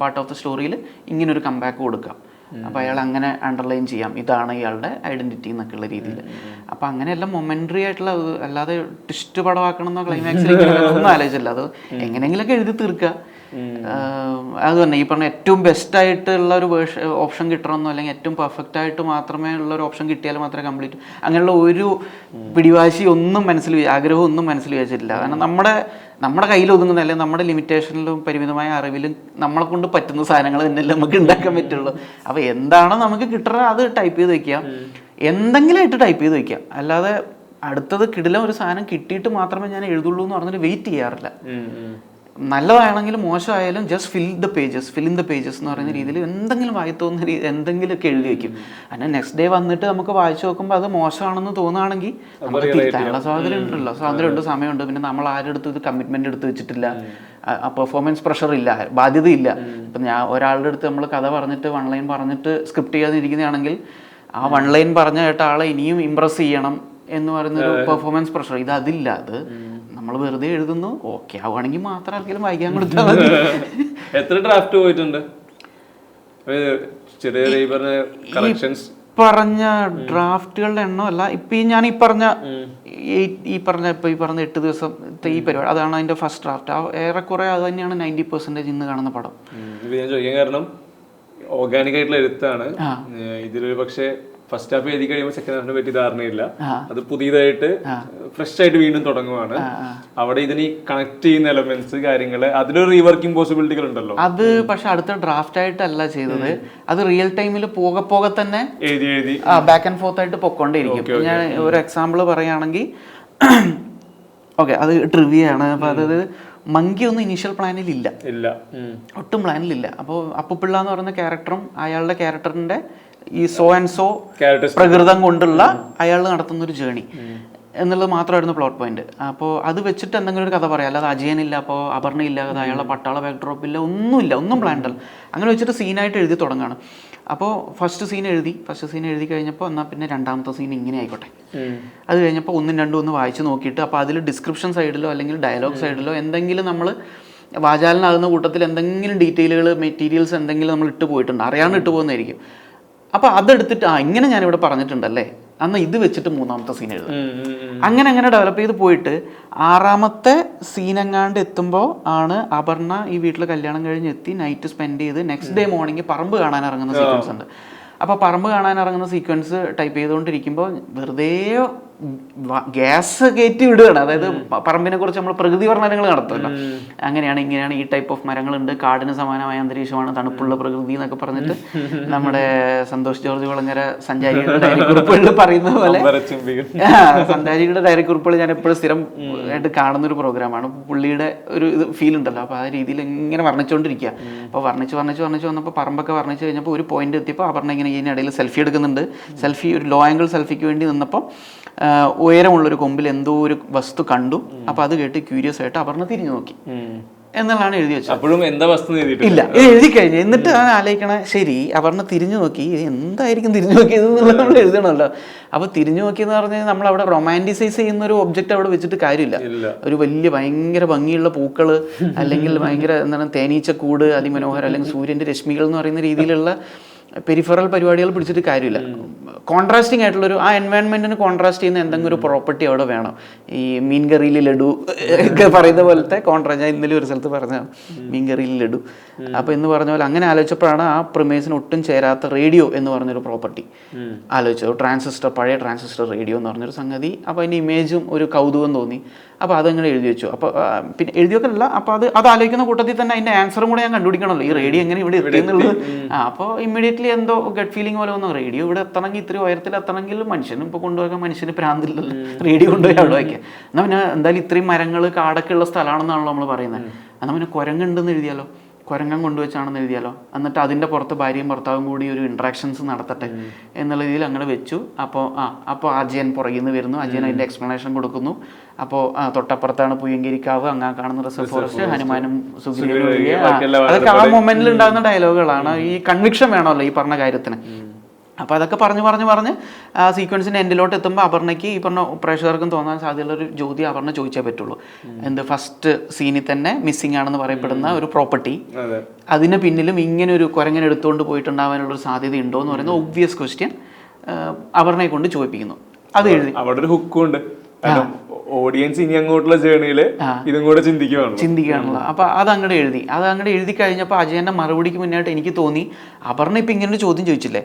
പാർട്ട് ഓഫ് ദ സ്റ്റോറിയിൽ ഇങ്ങനെ ഒരു കംബാക്ക് കൊടുക്കാം. അപ്പോൾ അയാൾ അങ്ങനെ അണ്ടർലൈൻ ചെയ്യാം. ഇതാണ് ഇയാളുടെ ഐഡന്റിറ്റി എന്നൊക്കെയുള്ള രീതിയിൽ. അപ്പോൾ അങ്ങനെയെല്ലാം മൊമെന്ററി ആയിട്ടുള്ള അല്ലാതെ ട്വിസ്റ്റ് പടമാക്കണം എന്നോ ക്ലൈമാക്സിൽ ഒന്നും ആലോചിച്ചില്ല അത് എങ്ങനെയെങ്കിലൊക്കെ എഴുതി തീർക്കുക. അത് തന്നെ ഈ പറഞ്ഞ ഏറ്റവും ബെസ്റ്റ് ആയിട്ടുള്ള ഒരു വേർഷ ഓപ്ഷൻ കിട്ടണമെന്നോ അല്ലെങ്കിൽ ഏറ്റവും പെർഫെക്റ്റ് ആയിട്ട് മാത്രമേ ഉള്ള ഒരു ഓപ്ഷൻ കിട്ടിയാൽ മാത്രമേ കംപ്ലീറ്റ് അങ്ങനെയുള്ള ഒരു പിടിവാശി ഒന്നും മനസ്സിൽ ആഗ്രഹം ഒന്നും മനസ്സിൽ വെച്ചിട്ടില്ല. കാരണം നമ്മുടെ നമ്മുടെ കയ്യിൽ ഒതുങ്ങുന്ന അല്ലെങ്കിൽ നമ്മുടെ ലിമിറ്റേഷനിലും പരിമിതമായ അറിവിലും നമ്മളെ കൊണ്ട് പറ്റുന്ന സാധനങ്ങൾ തന്നെയല്ലേ നമുക്ക് ഉണ്ടാക്കാൻ പറ്റുള്ളൂ. അപ്പോൾ എന്താണോ നമുക്ക് കിട്ടണ അത് ടൈപ്പ് ചെയ്ത് വെക്കാം എന്തെങ്കിലും ആയിട്ട് ടൈപ്പ് ചെയ്ത് വെക്കാം അല്ലാതെ അടുത്തത് കിടിലം ഒരു സാധനം കിട്ടിയിട്ട് മാത്രമേ ഞാൻ എഴുതുള്ളൂ എന്ന് പറഞ്ഞിട്ട് വെയിറ്റ് ചെയ്യാറില്ല. നല്ലതാണെങ്കിലും മോശമായാലും just fill the pages fill in the pages എന്ന് പറയുന്ന രീതിയിൽ എന്തെങ്കിലും വായി തോന്നുന്ന രീതി എന്തെങ്കിലുമൊക്കെ എഴുതി വെക്കും. അതിന് നെക്സ്റ്റ് ഡേ വന്നിട്ട് നമുക്ക് വായിച്ചു നോക്കുമ്പോൾ അത് മോശമാണെന്ന് തോന്നുകയാണെങ്കിൽ നമുക്ക് തിരുത്താനുള്ള സ്വാതന്ത്ര്യം ഉണ്ടല്ലോ. സ്വാതന്ത്ര്യമുണ്ട് സമയമുണ്ട്. പിന്നെ നമ്മൾ ആരുടെ അടുത്ത് ഇത് കമ്മിറ്റ്മെന്റ് എടുത്ത് വെച്ചിട്ടില്ല. ആ പെർഫോമൻസ് പ്രഷർ ഇല്ല ബാധ്യതയില്ല. ഇപ്പം ഞാൻ ഒരാളുടെ അടുത്ത് നമ്മൾ കഥ പറഞ്ഞിട്ട് വൺ ലൈൻ പറഞ്ഞിട്ട് സ്ക്രിപ്റ്റ് ചെയ്യാതിരിക്കുന്നതാണെങ്കിൽ ആ വൺ ലൈൻ പറഞ്ഞ കേട്ട ആളെ ഇനിയും ഇമ്പ്രസ് ചെയ്യണം എന്ന് പറയുന്ന ഒരു പെർഫോമൻസ് പ്രഷർ ഇത് അതില്ല അത് നമ്മൾ വെറുതെ എഴുതുന്നു. ഓക്കെ ആവുകയാണെങ്കിൽ മാത്രം ആർക്കെങ്കിലും വായിക്കാൻ കൊടുത്താൽ മതി. [LAUGHS] എത്ര ഡ്രാഫ്റ്റ് പോയിട്ടുണ്ട്? ചെറിയ പറഞ്ഞ ഡ്രാഫ്റ്റുകളുടെ എണ്ണമല്ല ഇപ്പൊ ഈ ഞാൻ ഈ പറഞ്ഞ ഈ- പറഞ്ഞ ഇപ്പൊ ഈ പറഞ്ഞ എട്ട് ദിവസത്തെ ഈ പരിപാടി അതാണ് അതിന്റെ ഫസ്റ്റ് ഡ്രാഫ്റ്റ് ഏറെക്കുറെ അത് തന്നെയാണ് നയന്റി പെർസെന്റേജ് ഇന്ന് കാണുന്ന പടം. ഇത് ഞാൻ ചോദിക്കാൻ കാരണം ഓർഗാനിക് ആയിട്ടുള്ള എഴുത്താണ്. ഇതിലൊരു പക്ഷേ ഫസ്റ്റ് ഹാഫ് എഴുതി കഴിയുമ്പോൾ സെക്കൻഡ് ഹാഫിനെ പറ്റി ധാരണയില്ല. അത് പുതിയതായിട്ട് ഫ്രഷ് ആയിട്ട് വീണ്ടും തുടങ്ങുവാണ്. അവിടെ ഇതിന് കണക്ട് ചെയ്യുന്ന എലമെന്റ്സ് കാര്യങ്ങൾ അതിലൊരു റീവർക്കിംഗ് പോസിബിലിറ്റികൾ ഉണ്ടല്ലോ. അത് പക്ഷെ അടുത്ത ഡ്രാഫ്റ്റ് ആയിട്ടല്ല ചെയ്തത്. അത് റിയൽ ടൈമിൽ പോകെ പോകെ തന്നെ എഴുതി എഴുതി. ബാക്ക് ആൻഡ് ഫോർത്ത് ആയിട്ട് പൊക്കോണ്ടേയിരിക്കും. ഞാൻ ഒരു എക്സാമ്പിൾ പറയുകയാണെങ്കിൽ ഓക്കെ അത് ട്രിവിയ ആണ്. അപ്പോൾ അതായത് മങ്കി ഒന്നും ഇനീഷ്യൽ പ്ലാനിൽ ഇല്ല. ഇല്ല. ഒട്ടും പ്ലാനിലില്ല അപ്പോൾ അപ്പുപിള്ള എന്ന് പറയുന്ന ക്യാരക്ടറും അയാളുടെ ക്യാരക്ടറിന്റെ ഈ സോ ആൻഡ് സോ പ്രകൃതം കൊണ്ടുള്ള അയാൾ നടത്തുന്ന ഒരു ജേണി എന്നുള്ളത് മാത്രമായിരുന്നു പ്ലോട്ട് പോയിന്റ് അപ്പോൾ അത് വെച്ചിട്ട് എന്തെങ്കിലും ഒരു കഥ പറയാം. അല്ലാതെ അജയനില്ല അപ്പോൾ അപർണ ഇല്ല അത് അയാളുടെ പട്ടാള ബാക്ക്ഡ്രോപ്പ് ഇല്ല ഒന്നുമില്ല ഒന്നും പ്ലാൻഡല്ല അങ്ങനെ വെച്ചിട്ട് സീനായിട്ട് എഴുതി തുടങ്ങാണ്. അപ്പോൾ ഫസ്റ്റ് സീൻ എഴുതി ഫസ്റ്റ് സീൻ എഴുതി കഴിഞ്ഞപ്പോൾ എന്നാൽ പിന്നെ രണ്ടാമത്തെ സീൻ ഇങ്ങനെ ആയിക്കോട്ടെ. അത് കഴിഞ്ഞപ്പോൾ ഒന്നും രണ്ടും ഒന്ന് വായിച്ച് നോക്കിയിട്ട് അപ്പോൾ അതിൽ ഡിസ്ക്രിപ്ഷൻ സൈഡിലോ അല്ലെങ്കിൽ ഡയലോഗ് സൈഡിലോ എന്തെങ്കിലും നമ്മൾ വാചാലനാകുന്ന കൂട്ടത്തിൽ എന്തെങ്കിലും ഡീറ്റെയിലുകൾ മെറ്റീരിയൽസ് എന്തെങ്കിലും നമ്മൾ ഇട്ട് പോയിട്ടുണ്ട്. അറിയാണ്ട് ഇട്ട് പോകുന്നതായിരിക്കും. അപ്പോൾ അതെടുത്തിട്ട് ആ ഇങ്ങനെ ഞാനിവിടെ പറഞ്ഞിട്ടുണ്ടല്ലേ? അന്ന് ഇത് വെച്ചിട്ട് മൂന്നാമത്തെ സീൻ എഴുതും. അങ്ങനെ അങ്ങനെ ഡെവലപ്പ് ചെയ്ത് പോയിട്ട് ആറാമത്തെ സീനെങ്ങാണ്ട് എത്തുമ്പോൾ ആണ് അപർണ ഈ വീട്ടിൽ കല്യാണം കഴിഞ്ഞ് എത്തി നൈറ്റ് സ്പെൻഡ് ചെയ്ത് നെക്സ്റ്റ് ഡേ മോർണിംഗ് പറമ്പ് കാണാൻ ഇറങ്ങുന്ന സീക്വൻസ് ഉണ്ട്. അപ്പോൾ പറമ്പ് കാണാൻ ഇറങ്ങുന്ന സീക്വൻസ് ടൈപ്പ് ചെയ്തുകൊണ്ടിരിക്കുമ്പോൾ വെറുതെ ഗ്യാസ് കയറ്റി വിടുകയാണ്. അതായത് പറമ്പിനെ കുറിച്ച് നമ്മൾ പ്രകൃതി വർണനങ്ങൾ നടത്തുമല്ലോ. അങ്ങനെയാണ് ഇങ്ങനെയാണ് ഈ ടൈപ്പ് ഓഫ് മരങ്ങളുണ്ട്. കാടിന് സമാനമായ അന്തരീക്ഷമാണ് തണുപ്പുള്ള പ്രകൃതി എന്നൊക്കെ പറഞ്ഞിട്ട് നമ്മുടെ [LAUGHS] സന്തോഷ് ജോർജ് കുളങ്ങര സഞ്ചാരികളുടെ ഡയറി കുറിപ്പുകളിൽ പറയുന്ന പോലെ. സഞ്ചാരികളുടെ ആ, ഡയറി കുറിപ്പുകൾ ഞാൻ എപ്പോഴും സ്ഥിരം ആയിട്ട് കാണുന്ന ഒരു പ്രോഗ്രാമാണ്. പുള്ളിയുടെ ഒരു ഇത് ഫീൽ ഉണ്ടല്ലോ. അപ്പോൾ ആ രീതിയിൽ ഇങ്ങനെ വർണിച്ചുകൊണ്ടിരിക്കുക അപ്പോൾ വർണിച്ച് വർണിച്ച് വർണിച്ച് വന്നപ്പോൾ പറമ്പൊക്കെ വർണിച്ച് കഴിഞ്ഞപ്പോൾ ഒരു പോയിന്റ് എത്തിയപ്പോൾ അപർണ ഇങ്ങനെ ഇതിനിടയിൽ സെൽഫി എടുക്കുന്നുണ്ട്. സെൽഫി ഒരു ലോ ആംഗിൾ സെൽഫിക്ക് വേണ്ടി നിന്നപ്പോൾ ഉയരമുള്ളൊരു കൊമ്പിൽ എന്തോ ഒരു വസ്തു കണ്ടു. അപ്പൊ അത് കേട്ട് ക്യൂരിയസ് ആയിട്ട് അപർണ തിരിഞ്ഞു നോക്കി. എന്നുള്ളതാണ് എഴുതി വെച്ചത്. അപ്പോഴും എന്താ വസ്തു ഇല്ല ഇത് എഴുതി കഴിഞ്ഞു. എന്നിട്ട് ഞാൻ ആലോചിക്കണ ശരി അപർണ തിരിഞ്ഞു നോക്കി. എന്തായിരിക്കും തിരിഞ്ഞു നോക്കിയത് എന്നുള്ളത് നമ്മൾ എഴുതണമല്ലോ. അപ്പൊ തിരിഞ്ഞു നോക്കിയെന്ന് പറഞ്ഞാൽ നമ്മൾ അവിടെ റൊമാന്റിസൈസ് ചെയ്യുന്ന ഒരു ഒബ്ജക്റ്റ് അവിടെ വെച്ചിട്ട് കാര്യമില്ല. ഒരു വലിയ ഭയങ്കര ഭംഗിയുള്ള പൂക്കൾ [LAUGHS] അല്ലെങ്കിൽ ഭയങ്കര എന്താണ് തേനീച്ചക്കൂട് അതിമനോഹരം അല്ലെങ്കിൽ സൂര്യന്റെ രശ്മികൾ എന്ന് പറയുന്ന രീതിയിലുള്ള പെരിഫറൽ പരിപാടികൾ പിടിച്ചിട്ട് കാര്യമില്ല. കോൺട്രാസ്റ്റിംഗ് ആയിട്ടുള്ളൊരു ആ എൻവയൺമെന്റിന് കോൺട്രാസ്റ്റ് ചെയ്യുന്ന എന്തെങ്കിലും ഒരു പ്രോപ്പർട്ടി അവിടെ വേണം. ഈ മീൻ കറിയിൽ ലഡു ഒക്കെ പറയുന്ന പോലത്തെ കോൺട്രാസ്റ്റ് ഞാൻ ഇന്നലെ ഒരു സ്ഥലത്ത് പറഞ്ഞ മീൻ കറിയിൽ ലഡു. അപ്പൊ എന്ന് പറഞ്ഞ പോലെ അങ്ങനെ ആലോചിച്ചപ്പോഴാണ് ആ പ്രിമേസിന് ഒട്ടും ചേരാത്ത റേഡിയോ എന്ന് പറഞ്ഞൊരു പ്രോപ്പർട്ടി ആലോചിച്ചത്. ട്രാൻസിസ്റ്റർ പഴയ ട്രാൻസിസ്റ്റർ റേഡിയോ എന്ന് പറഞ്ഞൊരു സംഗതി. അപ്പോൾ അതിന്റെ ഇമേജും ഒരു കൗതുകം തോന്നി. അപ്പോൾ അതങ്ങനെ എഴുതി വെച്ചു. അപ്പോൾ പിന്നെ എഴുതി വെക്കലല്ല. അപ്പോൾ അത് അത് ആലോചിക്കുന്ന കൂട്ടത്തിൽ തന്നെ അതിന്റെ ആൻസറും കൂടെ ഞാൻ കണ്ടുപിടിക്കണമല്ലോ. ഈ റേഡിയോ എങ്ങനെ ഇവിടെ എത്തി എന്നുള്ളത്. ആ അപ്പോൾ ഇമ്മീഡിയറ്റ്ലി എന്തോ ഗട്ട് ഫീലിംഗ് പോലെ വന്നു. റേഡിയോ ഇവിടെ എത്തണമെങ്കിൽ ഇത്രയും ഉയരത്തിൽ എത്തണമെങ്കിൽ മനുഷ്യനും ഇപ്പോൾ കൊണ്ടുപോകാൻ മനുഷ്യന് പ്രാന്തില്ലല്ലോ റേഡിയോ കൊണ്ടുപോയി അവിടെ വയ്ക്കുക എന്നാൽ പിന്നെ എന്തായാലും ഇത്രയും മരങ്ങൾ കാടൊക്കെ ഉള്ള സ്ഥലമാണെന്നാണല്ലോ നമ്മൾ പറയുന്നത്. എന്നാൽ പിന്നെ കുരങ്ങുണ്ടെന്ന് എഴുതിയാലോ? കുരങ്ങൻ കൊണ്ടുവച്ചാണെന്ന് എഴുതിയാലോ? എന്നിട്ട് അതിന്റെ പുറത്ത് ഭാര്യയും ഭർത്താവും കൂടി ഒരു ഇൻട്രാക്ഷൻസ് നടത്തട്ടെ എന്നുള്ള രീതിയിൽ അങ്ങനെ വെച്ചു. അപ്പോൾ ആ അപ്പോൾ അജയൻ പുറകിൽ നിന്ന് വരുന്നു. അജയൻ അതിന്റെ എക്സ്പ്ലനേഷൻ കൊടുക്കുന്നു. അപ്പോൾ ആ തൊട്ടപ്പുറത്താണ് പുയങ്കിരിക്കാവ് അങ്ങാ കാണുന്ന റിസർവ് ഫോറസ്റ്റ് ഹനുമാനും സുഗ്രീവനും അതൊക്കെ ആ മൊമെന്റിൽ ഉണ്ടാകുന്ന ഡയലോഗുകളാണ് ഈ കൺവിക്ഷൻ വേണമല്ലോ ഈ പറഞ്ഞ കാര്യത്തിന്. അപ്പോൾ അതൊക്കെ പറഞ്ഞു പറഞ്ഞ് പറഞ്ഞ് ആ സീക്വൻസിന്റെ എൻഡിലോട്ട് എത്തുമ്പോൾ അപർണയ്ക്ക് ഈ പറഞ്ഞ പ്രേക്ഷകർക്കും തോന്നാൻ സാധ്യതയുള്ള ഒരു ജ്യോതി അപർണ ചോദിച്ചേ പറ്റുള്ളൂ. എന്ത് ഫസ്റ്റ് സീനിൽ തന്നെ മിസ്സിംഗ് ആണെന്ന് പറയപ്പെടുന്ന ഒരു പ്രോപ്പർട്ടി അതെ. അതിന് പിന്നിലും ഇങ്ങനെ ഒരു കുരങ്ങനെ എടുത്തുകൊണ്ട് പോയിട്ടുണ്ടാവാനുള്ളൊരു സാധ്യത ഉണ്ടോ എന്ന് പറയുന്ന ഒബ്വിയസ് ക്വസ്റ്റ്യൻ അപർണയെ കൊണ്ട് ചോദിപ്പിക്കുന്നു. അത് എഴുതി. അവിടെ ഒരു ഹുക്കും ഉണ്ട്. കാരണം ഓഡിയൻസ് ഇനി അങ്ങോട്ടുള്ള ജേണിയിൽ ഇതും കൂടെ ചിന്തിക്കുകയാണ് ചിന്തിക്കുകയാണല്ലോ അപ്പൊ അത് അങ്ങോട്ട് എഴുതി. അത് അങ്ങോട്ട് എഴുതി കഴിഞ്ഞപ്പോൾ അജയന്റെ മറുപടിക്ക് മുന്നായിട്ട് എനിക്ക് തോന്നി അപർണ ഇപ്പൊ ഇങ്ങനൊരു ചോദ്യം ചോദിച്ചില്ലേ?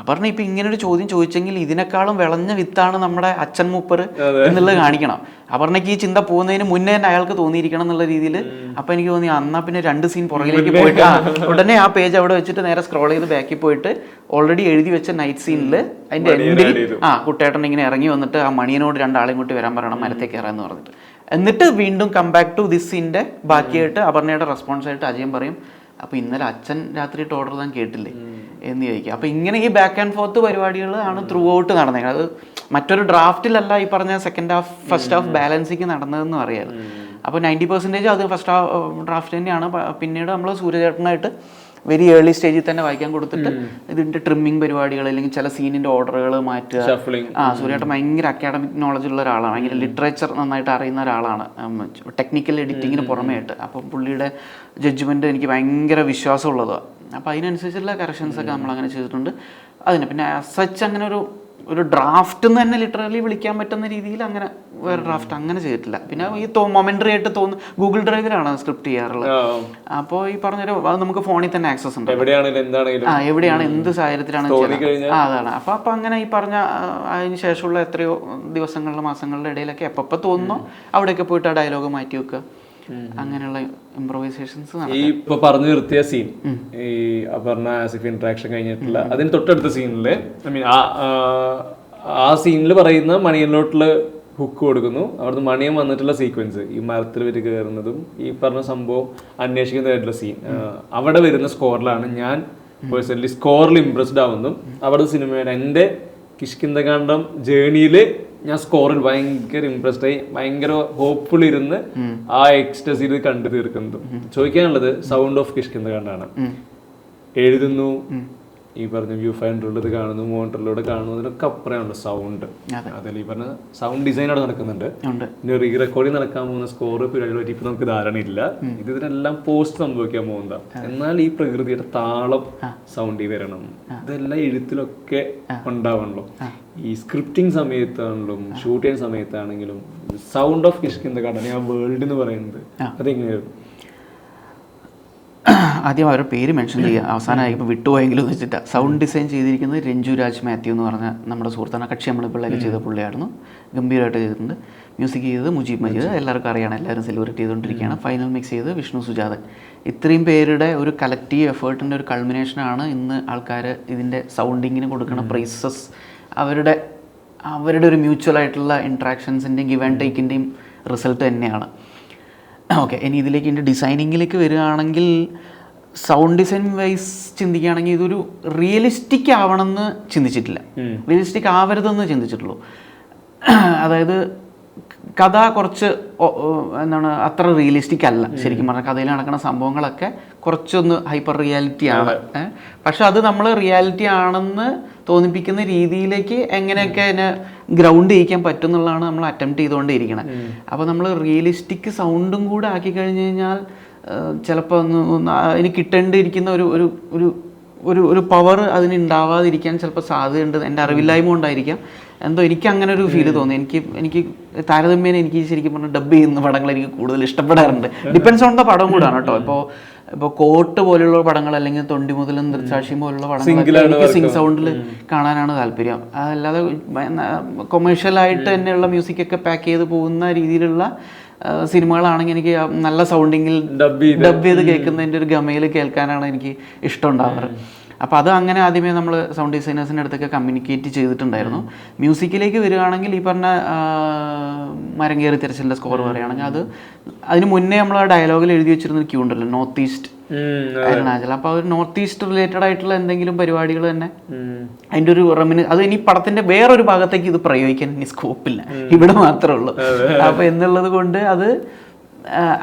അപർണ ഇപ്പൊ ഇങ്ങനൊരു ചോദ്യം ചോദിച്ചെങ്കിൽ ഇതിനേക്കാളും വിളഞ്ഞ വിത്താണ് നമ്മുടെ അച്ഛൻ മൂപ്പർ എന്നുള്ളത് കാണിക്കണം. അപർണയ്ക്ക് ഈ ചിന്ത പോകുന്നതിന് മുന്നേ തന്നെ അയാൾക്ക് തോന്നിയിരിക്കണം എന്നുള്ള രീതിയിൽ അപ്പൊ എനിക്ക് തോന്നി അന്നാ പിന്നെ രണ്ട് സീൻ പുറകിലേക്ക് പോയിട്ട് ഉടനെ ആ പേജ് അവിടെ വെച്ചിട്ട് നേരെ സ്ക്രോൾ ചെയ്ത് ബാക്കിൽ പോയിട്ട് ഓൾറെഡി എഴുതി വെച്ച നൈറ്റ് സീനിൽ അതിന്റെ എൻഡിൽ ആ കുട്ടേട്ടൻ ഇങ്ങനെ ഇറങ്ങി വന്നിട്ട് ആ മണിയനോട് രണ്ടാളെയും കൂട്ടി വരാൻ പറയണം മരത്തേക്ക് കയറാന്ന് പറഞ്ഞിട്ട്. എന്നിട്ട് വീണ്ടും കം ബാക്ക് ടു ദിസ് സീന്റെ ബാക്കിയായിട്ട് അപർണയുടെ റെസ്പോൺസ് ആയിട്ട് അജയൻ പറയും അപ്പോൾ ഇന്നലെ അച്ഛൻ രാത്രി ഓർഡർ താൻ കേട്ടില്ലേ? എന്ന് ചോദിക്കുക അപ്പോൾ ഇങ്ങനെ ഈ ബാക്ക് ആൻഡ് ഫോർത്ത് പരിപാടികൾ ആണ് ത്രൂ ഔട്ട് നടന്നത്. അത് മറ്റൊരു ഡ്രാഫ്റ്റിലല്ല ഈ പറഞ്ഞ second half first half balancing നടന്നതെന്ന് അറിയാം അപ്പോൾ നയന്റി പെർസെന്റേജ് അത് ഫസ്റ്റ് ഹാഫ് ഡ്രാഫ്റ്റ് തന്നെയാണ്. പിന്നീട് നമ്മൾ സൂര്യചേട്ടനായിട്ട് വെരി ഏർലി സ്റ്റേജിൽ തന്നെ വായിക്കാൻ കൊടുത്തിട്ട് ഇതിന്റെ ട്രിമ്മിങ് പരിപാടികൾ അല്ലെങ്കിൽ ചില സീനിന്റെ ഓർഡറുകൾ മാറ്റുക. ആ സൂര്യേട്ടൻ ഭയങ്കര അക്കാഡമിക് നോളജ് ഉള്ള ഒരാളാണ്. ഭയങ്കര ലിറ്ററേച്ചർ നന്നായിട്ട് അറിയുന്ന ഒരാളാണ്. ടെക്നിക്കൽ എഡിറ്റിങ്ങിന് പുറമേയായിട്ട് അപ്പം പുള്ളിയുടെ ജഡ്ജ്മെന്റ് എനിക്ക് ഭയങ്കര വിശ്വാസമുള്ളതാണ് അപ്പം അതിനനുസരിച്ചുള്ള കറക്ഷൻസ് ഒക്കെ നമ്മൾ അങ്ങനെ ചെയ്തിട്ടുണ്ട്. അതിന് പിന്നെ സച്ച് അങ്ങനെ ഒരു ഒരു ഡ്രാഫ്റ്റ് എന്ന് തന്നെ ലിറ്ററലി വിളിക്കാൻ പറ്റുന്ന രീതിയിൽ അങ്ങനെ വേറെ ഡ്രാഫ്റ്റ് അങ്ങനെ ചെയ്തിട്ടില്ല. പിന്നെ ഈ മൊമെന്ററി ആയിട്ട് തോന്നുന്നു ഗൂഗിൾ ഡ്രൈവിലാണ് സ്ക്രിപ്റ്റ് ചെയ്യാറുള്ളത്. അപ്പോൾ ഈ പറഞ്ഞൊരു അത് നമുക്ക് ഫോണിൽ തന്നെ ആക്സസ് ഉണ്ട്. ആ എവിടെയാണ് എന്ത് സാഹചര്യത്തിലാണ്. ആ അതാണ്. അപ്പൊ അപ്പൊ അങ്ങനെ ഈ പറഞ്ഞ അതിന് ശേഷമുള്ള എത്രയോ ദിവസങ്ങളിലും മാസങ്ങളുടെ ഇടയിലൊക്കെ എപ്പോ തോന്നുന്നു. അവിടെയൊക്കെ പോയിട്ട് ആ ഡയലോഗ് മാറ്റി വെക്കുക. അങ്ങനെയുള്ള ഇംപ്രവൈസേഷൻസ് ഈ ഇപ്പൊ പറഞ്ഞു നിർത്തിയ സീൻ ഈ അപർണ ആസിഫ് ഇന്ററാക്ഷൻ കഴിഞ്ഞിട്ടുള്ള അതിന് തൊട്ടടുത്ത സീനിൽ ഐ മീൻ ആ സീനിൽ പറയുന്ന മണിയനിലോട്ടുള്ള ഹുക്ക് കൊടുക്കുന്നു. അവിടുന്ന് മണിയൻ വന്നിട്ടുള്ള സീക്വൻസ് ഈ മരത്തിൽ വരെ കയറുന്നതും ഈ പറഞ്ഞ സംഭവം അന്വേഷിക്കുന്നതായിട്ടുള്ള സീൻ അവിടെ വരുന്ന സ്കോറിലാണ് ഞാൻ പേഴ്സണലി സ്കോറിൽ ഇംപ്രസ്ഡ് ആവുന്നതും. അവിടെ സിനിമയുടെ എന്റെ കിഷ്കിന്ദകാന്ഡം ജേണിയിൽ ഞാൻ സ്കോറിൽ ഭയങ്കര ഇംപ്രസ്ഡ് ആയി. ഭയങ്കര ഹോപ്പ്ഫുൾ ഇരുന്ന് ആ എക്സ്റ്റസിൽ കണ്ടു തീർക്കുന്നതും. ചോദിക്കാനുള്ളത് സൗണ്ട് ഓഫ് കിഷ്കിന്തകാന്ഡാണ് എഴുതുന്നു. ഈ പറഞ്ഞ വ്യൂ ഫൈൻഡറിലൂടെ കാണുന്നു മോണിറ്ററിലൂടെ കാണുന്നു അതിനൊക്കെ അപ്പുറമുണ്ട് സൗണ്ട് അതിൽ ഈ പറഞ്ഞ സൗണ്ട് ഡിസൈൻ അവിടെ നടക്കുന്നുണ്ട്. പിന്നെ റീ റെക്കോർഡിംഗ് നടക്കാൻ പോകുന്ന സ്കോർ പരിപാടികളെ പറ്റി ഇപ്പൊ നമുക്ക് ധാരണയില്ല ഇത് ഇതിനെല്ലാം പോസ്റ്റ് സംഭവിക്കാൻ പോകുന്നതാ. എന്നാൽ ഈ പ്രകൃതിയുടെ താളം സൗണ്ടിൽ വരണം. ഇതെല്ലാം എഴുത്തിലൊക്കെ ഉണ്ടാവണല്ലോ. ഈ സ്ക്രിപ്റ്റിംഗ് സമയത്താണെങ്കിലും ഷൂട്ട് ചെയ്യുന്ന സമയത്താണെങ്കിലും സൗണ്ട് ഓഫ് കിഷ്കിന്ത കടന ആ വേൾഡ് എന്ന് പറയുന്നത് അതെങ്ങനെയായിരുന്നു? ആദ്യം അവരുടെ പേര് മെൻഷൻ ചെയ്യുക. [CLEARS THROAT] അവസാനമായി ഇപ്പോൾ വിട്ടുപോയെങ്കിലും എന്ന് വെച്ചിട്ട്. സൗണ്ട് ഡിസൈൻ ചെയ്തിരിക്കുന്നത് രഞ്ജു രാജ് മാത്യു എന്ന് പറഞ്ഞ നമ്മുടെ സുഹൃത്താണ്. കക്ഷി നമ്മൾ പിള്ളേർ ചെയ്ത പുള്ളിയായിരുന്നു. ഗംഭീരമായിട്ട് ചെയ്തിട്ടുണ്ട്. മ്യൂസിക് ചെയ്തത് മുജീബ് മജീദ്. എല്ലാവർക്കും അറിയണം. എല്ലാവരും സെലിബ്രേറ്റ് ചെയ്തുകൊണ്ടിരിക്കുകയാണ്. ഫൈനൽ മിക്സ് ചെയ്ത് വിഷ്ണു സുജാതൻ. ഇത്രയും പേരുടെ ഒരു കളക്റ്റീവ് എഫേർട്ടിന്റെ ഒരു കൾമിനേഷനാണ് ഇന്ന് ആൾക്കാർ ഇതിന്റെ സൗണ്ടിങ്ങിന് കൊടുക്കുന്ന പ്രൈസസ് അവരുടെ അവരുടെ ഒരു മ്യൂച്വൽ ആയിട്ടുള്ള ഇൻട്രാക്ഷൻസിന്റെയും ഗിവ് ആൻഡ് ടേക്കിന്റെയും റിസൾട്ട് തന്നെയാണ്. ഓക്കെ ഇനി ഇതിലേക്ക് എന്റെ ഡിസൈനിങ്ങിലേക്ക് വരികയാണെങ്കിൽ സൗണ്ട് ഡിസൈൻ വൈസ് ചിന്തിക്കുകയാണെങ്കിൽ ഇതൊരു റിയലിസ്റ്റിക് ആവണമെന്ന് ചിന്തിച്ചിട്ടില്ല. റിയലിസ്റ്റിക് ആവരുതെന്ന് ചിന്തിച്ചിട്ടുള്ളൂ. അതായത് കഥ കുറച്ച് എന്താണ് അത്ര റിയലിസ്റ്റിക് അല്ല. ശരിക്കും പറഞ്ഞാൽ കഥയിൽ നടക്കുന്ന സംഭവങ്ങളൊക്കെ കുറച്ചൊന്ന് ഹൈപ്പർ റിയാലിറ്റി ആണ്? പക്ഷെ അത് നമ്മൾ റിയാലിറ്റി ആണെന്ന് തോന്നിപ്പിക്കുന്ന രീതിയിലേക്ക് എങ്ങനെയൊക്കെ അതിനെ ഗ്രൗണ്ട് ചെയ്യിക്കാൻ പറ്റും എന്നുള്ളതാണ് നമ്മൾ അറ്റംപ്റ്റ് ചെയ്തുകൊണ്ടിരിക്കുന്നത് അപ്പോൾ നമ്മൾ റിയലിസ്റ്റിക് സൗണ്ടും കൂടെ ആക്കി കഴിഞ്ഞ് കഴിഞ്ഞാൽ ചിലപ്പോൾ ഒന്ന് അതിന് കിട്ടേണ്ടിയിരിക്കുന്ന ഒരു ഒരു ഒരു ഒരു ഒരു പവർ അതിന് ഉണ്ടാവാതിരിക്കാൻ ചിലപ്പോൾ സാധ്യതയുണ്ട്. എന്റെ അറിവില്ലായ്മ കൊണ്ടായിരിക്കാം. എന്തോ എനിക്ക് അങ്ങനെ ഒരു ഫീൽ തോന്നി. എനിക്ക് എനിക്ക് താരതമ്യേന എനിക്ക് ശരിക്കും പറഞ്ഞാൽ ഡബ് ചെയ്യുന്ന പടങ്ങൾ എനിക്ക് കൂടുതൽ ഇഷ്ടപ്പെടാറുണ്ട്. ഡിപ്പെൻസ് ഓൺ ദ പടം കൂടാണ് കേട്ടോ. ഇപ്പോൾ ഇപ്പോൾ കോട്ട് പോലുള്ള പടങ്ങൾ അല്ലെങ്കിൽ തൊണ്ടി മുതലും ദൃക്സാക്ഷിയും പോലുള്ള പടങ്ങൾ എനിക്ക് സിംഗ് സൗണ്ടിൽ കാണാനാണ് താല്പര്യം. അതല്ലാതെ കൊമേഴ്ഷ്യലായിട്ട് തന്നെയുള്ള മ്യൂസിക്കൊക്കെ പാക്ക് ചെയ്ത് പോകുന്ന രീതിയിലുള്ള സിനിമകളാണെങ്കിൽ എനിക്ക് നല്ല സൗണ്ടിങ്ങിൽ ഡബ് ഡബ് ചെയ്ത്. കേൾക്കുന്നതിന്റെ ഒരു ഗമയിൽ കേൾക്കാനാണ് എനിക്ക് ഇഷ്ടം ഉണ്ടാവാറ്. അപ്പോൾ അത് അങ്ങനെ ആദ്യമേ നമ്മൾ സൗണ്ട് ഡിസൈനേഴ്സിന്റെ അടുത്തൊക്കെ കമ്മ്യൂണിക്കേറ്റ് ചെയ്തിട്ടുണ്ടായിരുന്നു. മ്യൂസിക്കിലേക്ക് വരികയാണെങ്കിൽ ഈ പറഞ്ഞ മരങ്കേറി മരം തിരച്ചിലിന്റെ സ്കോർ പറയുകയാണെങ്കിൽ അത് അതിന് മുന്നേ നമ്മൾ ആ ഡയലോഗിൽ എഴുതി വെച്ചിരുന്ന ക്യൂ ഉണ്ടല്ലോ നോർത്ത് ഈസ്റ്റ് അരുണാചൽ. അപ്പോൾ ഒരു നോർത്ത് ഈസ്റ്റ് റിലേറ്റഡ് ആയിട്ടുള്ള എന്തെങ്കിലും പരിപാടികൾ തന്നെ. അതിന്റെ ഒരു റെമിന് അത് ഇനി പടത്തിന്റെ വേറൊരു ഭാഗത്തേക്ക് ഇത് പ്രയോഗിക്കാൻ ഇനി സ്കോപ്പില്ല ഇവിടെ മാത്രമേ ഉള്ളൂ. അപ്പോൾ എന്നുള്ളത് കൊണ്ട് അത്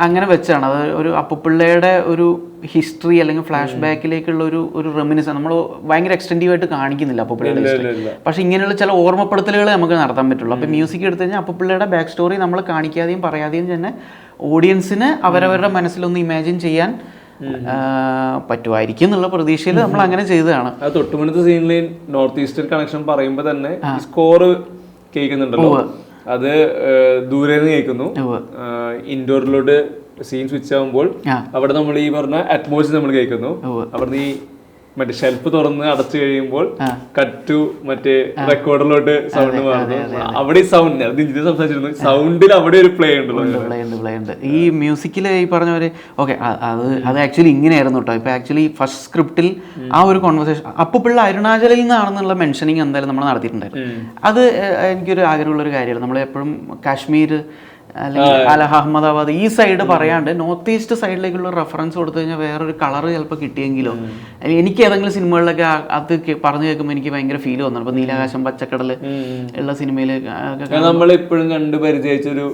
അങ്ങനെ വെച്ചാണ്. അത് ഒരു അപ്പുപിള്ളയുടെ ഒരു ഹിസ്റ്ററി അല്ലെങ്കിൽ ഫ്ലാഷ് ബാക്കിലേക്കുള്ള ഒരു ഒരു റെമിനിസ് നമ്മൾ ഭയങ്കര എക്സ്റ്റന്റീവ് ആയിട്ട് കാണിക്കുന്നില്ല അപ്പുപിള്ളയുടെ ഹിസ്റ്ററി പക്ഷേ ഇങ്ങനെയുള്ള ചില ഓർമ്മപ്പെടുത്തലുകൾ നമുക്ക് നടത്താൻ പറ്റുള്ളൂ. അപ്പോൾ മ്യൂസിക് എടുത്തു കഴിഞ്ഞാൽ അപ്പുപിള്ളയുടെ ബാക്ക് സ്റ്റോറി നമ്മൾ കാണിക്കാതെയും പറയാതെയും തന്നെ ഓഡിയൻസിന് അവരവരുടെ മനസ്സിലൊന്ന് ഇമാജിൻ ചെയ്യാൻ പറ്റുമായിരിക്കും എന്നുള്ള പ്രതീക്ഷയിൽ നമ്മൾ അങ്ങനെ ചെയ്തതാണ്. തൊട്ടുമുന്നത്തെ സീനിൽ നോർത്ത് ഈസ്റ്റേൺ കണക്ഷൻ പറയുമ്പോൾ തന്നെ സ്കോർ കേൾക്കുന്നുണ്ടല്ലോ. അത് ദൂരെ നിന്ന് കേൾക്കുന്നു. ഇൻഡോറിലോട്ട് സീൻ സ്വിച്ച് ആകുമ്പോൾ അവിടെ നമ്മൾ ഈ പറഞ്ഞ അറ്റ്മോസ് നമ്മൾ കേൾക്കുന്നു. അവിടെ അവിടുന്ന് ഈ മറ്റേ ഷെൽഫ് തുറന്ന് അടച്ചു കഴിയുമ്പോൾ കറ്റു കട്ടു മറ്റേ റെക്കോർഡിലോട്ട് സൗണ്ട് മാറുന്നു. അവിടെ സൗണ്ട് ഇന്ത്യ സംസാരിച്ചിരുന്നു. സൗണ്ടിൽ അവിടെ ഒരു പ്ലേ ഉണ്ടല്ലോ. പ്ലേ ഉണ്ട് പ്ലേ ഉണ്ട്. ഈ മ്യൂസിക്കിൽ ഈ പറഞ്ഞ പോലെ ഓക്കെ അത് അത് ആക്ച്വലി ഇങ്ങനെയായിരുന്നു കേട്ടോ ഇപ്പൊ ആക്ച്വലി ഫസ്റ്റ് സ്ക്രിപ്റ്റിൽ ആ ഒരു കോൺവെർസേഷൻ അപ്പൊ പിള്ള അരുണാചലിൽ നിന്നാണെന്നുള്ള മെൻഷനിങ് എന്തായാലും നമ്മൾ നടത്തിയിട്ടുണ്ടായിരുന്നു. അത് എനിക്കൊരു ആഗ്രഹമുള്ള ഒരു കാര്യമാണ്. നമ്മൾ എപ്പോഴും കാശ്മീർ അല്ലെങ്കിൽ അല അഹമ്മദാബാദ് ഈ സൈഡ് പറയാണ്ട് നോർത്ത് ഈസ്റ്റ് സൈഡിലേക്കുള്ള റെഫറൻസ് കൊടുത്തു കഴിഞ്ഞാൽ വേറൊരു കളർ ചിലപ്പോൾ കിട്ടിയെങ്കിലോ അല്ലെങ്കിൽ എനിക്ക് ഏതെങ്കിലും സിനിമകളിലൊക്കെ അത് പറഞ്ഞു കേൾക്കുമ്പോൾ എനിക്ക് ഭയങ്കര ഫീൽ വന്നു. ഇപ്പൊ നീലാകാശം പച്ചക്കടൽ ഉള്ള സിനിമയിൽ നമ്മൾ ഇപ്പോഴും കണ്ട് പരിചയിച്ചൊരു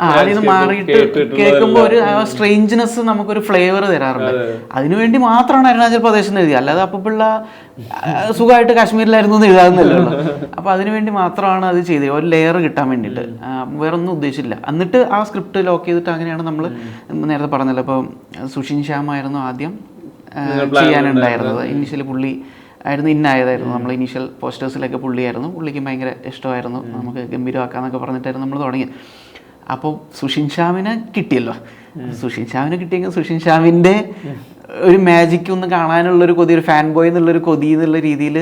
അതിൽ നിന്ന് മാറിയിട്ട് കേൾക്കുമ്പോൾ ഒരു സ്ട്രേഞ്ച്നെസ് നമുക്കൊരു ഫ്ലേവർ തരാറുണ്ട്. അതിനുവേണ്ടി മാത്രമാണ് അരുണാചൽ പ്രദേശ് എന്ന് എഴുതി അല്ലാതെ അപ്പൊ പിള്ള സുഖമായിട്ട് കാശ്മീരിലായിരുന്നു എന്ന് എഴുതാവുന്നല്ലോ അപ്പൊ അതിനുവേണ്ടി മാത്രമാണ് അത് ചെയ്തത്. ഒരു ലെയർ കിട്ടാൻ വേണ്ടിയിട്ട്. ആ, വേറെ ഒന്നും ഉദ്ദേശിച്ചില്ല. എന്നിട്ട് ആ സ്ക്രിപ്റ്റ് ലോക്ക് ചെയ്തിട്ട് അങ്ങനെയാണ് നമ്മൾ നേരത്തെ പറഞ്ഞല്ലോ. ഇപ്പോൾ സുഷിൻ ശ്യാമായിരുന്നു ആദ്യം ചെയ്യാനുണ്ടായിരുന്നത്. ഇനീഷ്യലി പുള്ളി ആയിരുന്നു ഇന്നായതായിരുന്നു. നമ്മൾ ഇനീഷ്യൽ പോസ്റ്റേഴ്സിലൊക്കെ പുള്ളിയായിരുന്നു. പുള്ളിക്ക് ഭയങ്കര ഇഷ്ടമായിരുന്നു. നമുക്ക് ഗംഭീരമാക്കാന്നൊക്കെ പറഞ്ഞിട്ടായിരുന്നു നമ്മൾ തുടങ്ങിയത്. അപ്പോൾ സുഷിൻ ഷ്യാമിനെ കിട്ടിയല്ലോ. സുഷിൻ ഷാമിനെ കിട്ടിയെങ്കിൽ സുഷിൻ ഷാമിന്റെ ഒരു മാജിക് ഒന്ന് കാണാനുള്ള ഒരു കൊതി ഒരു ഫാൻ ബോയ് എന്നുള്ള ഒരു കൊതി എന്നുള്ള രീതിയിൽ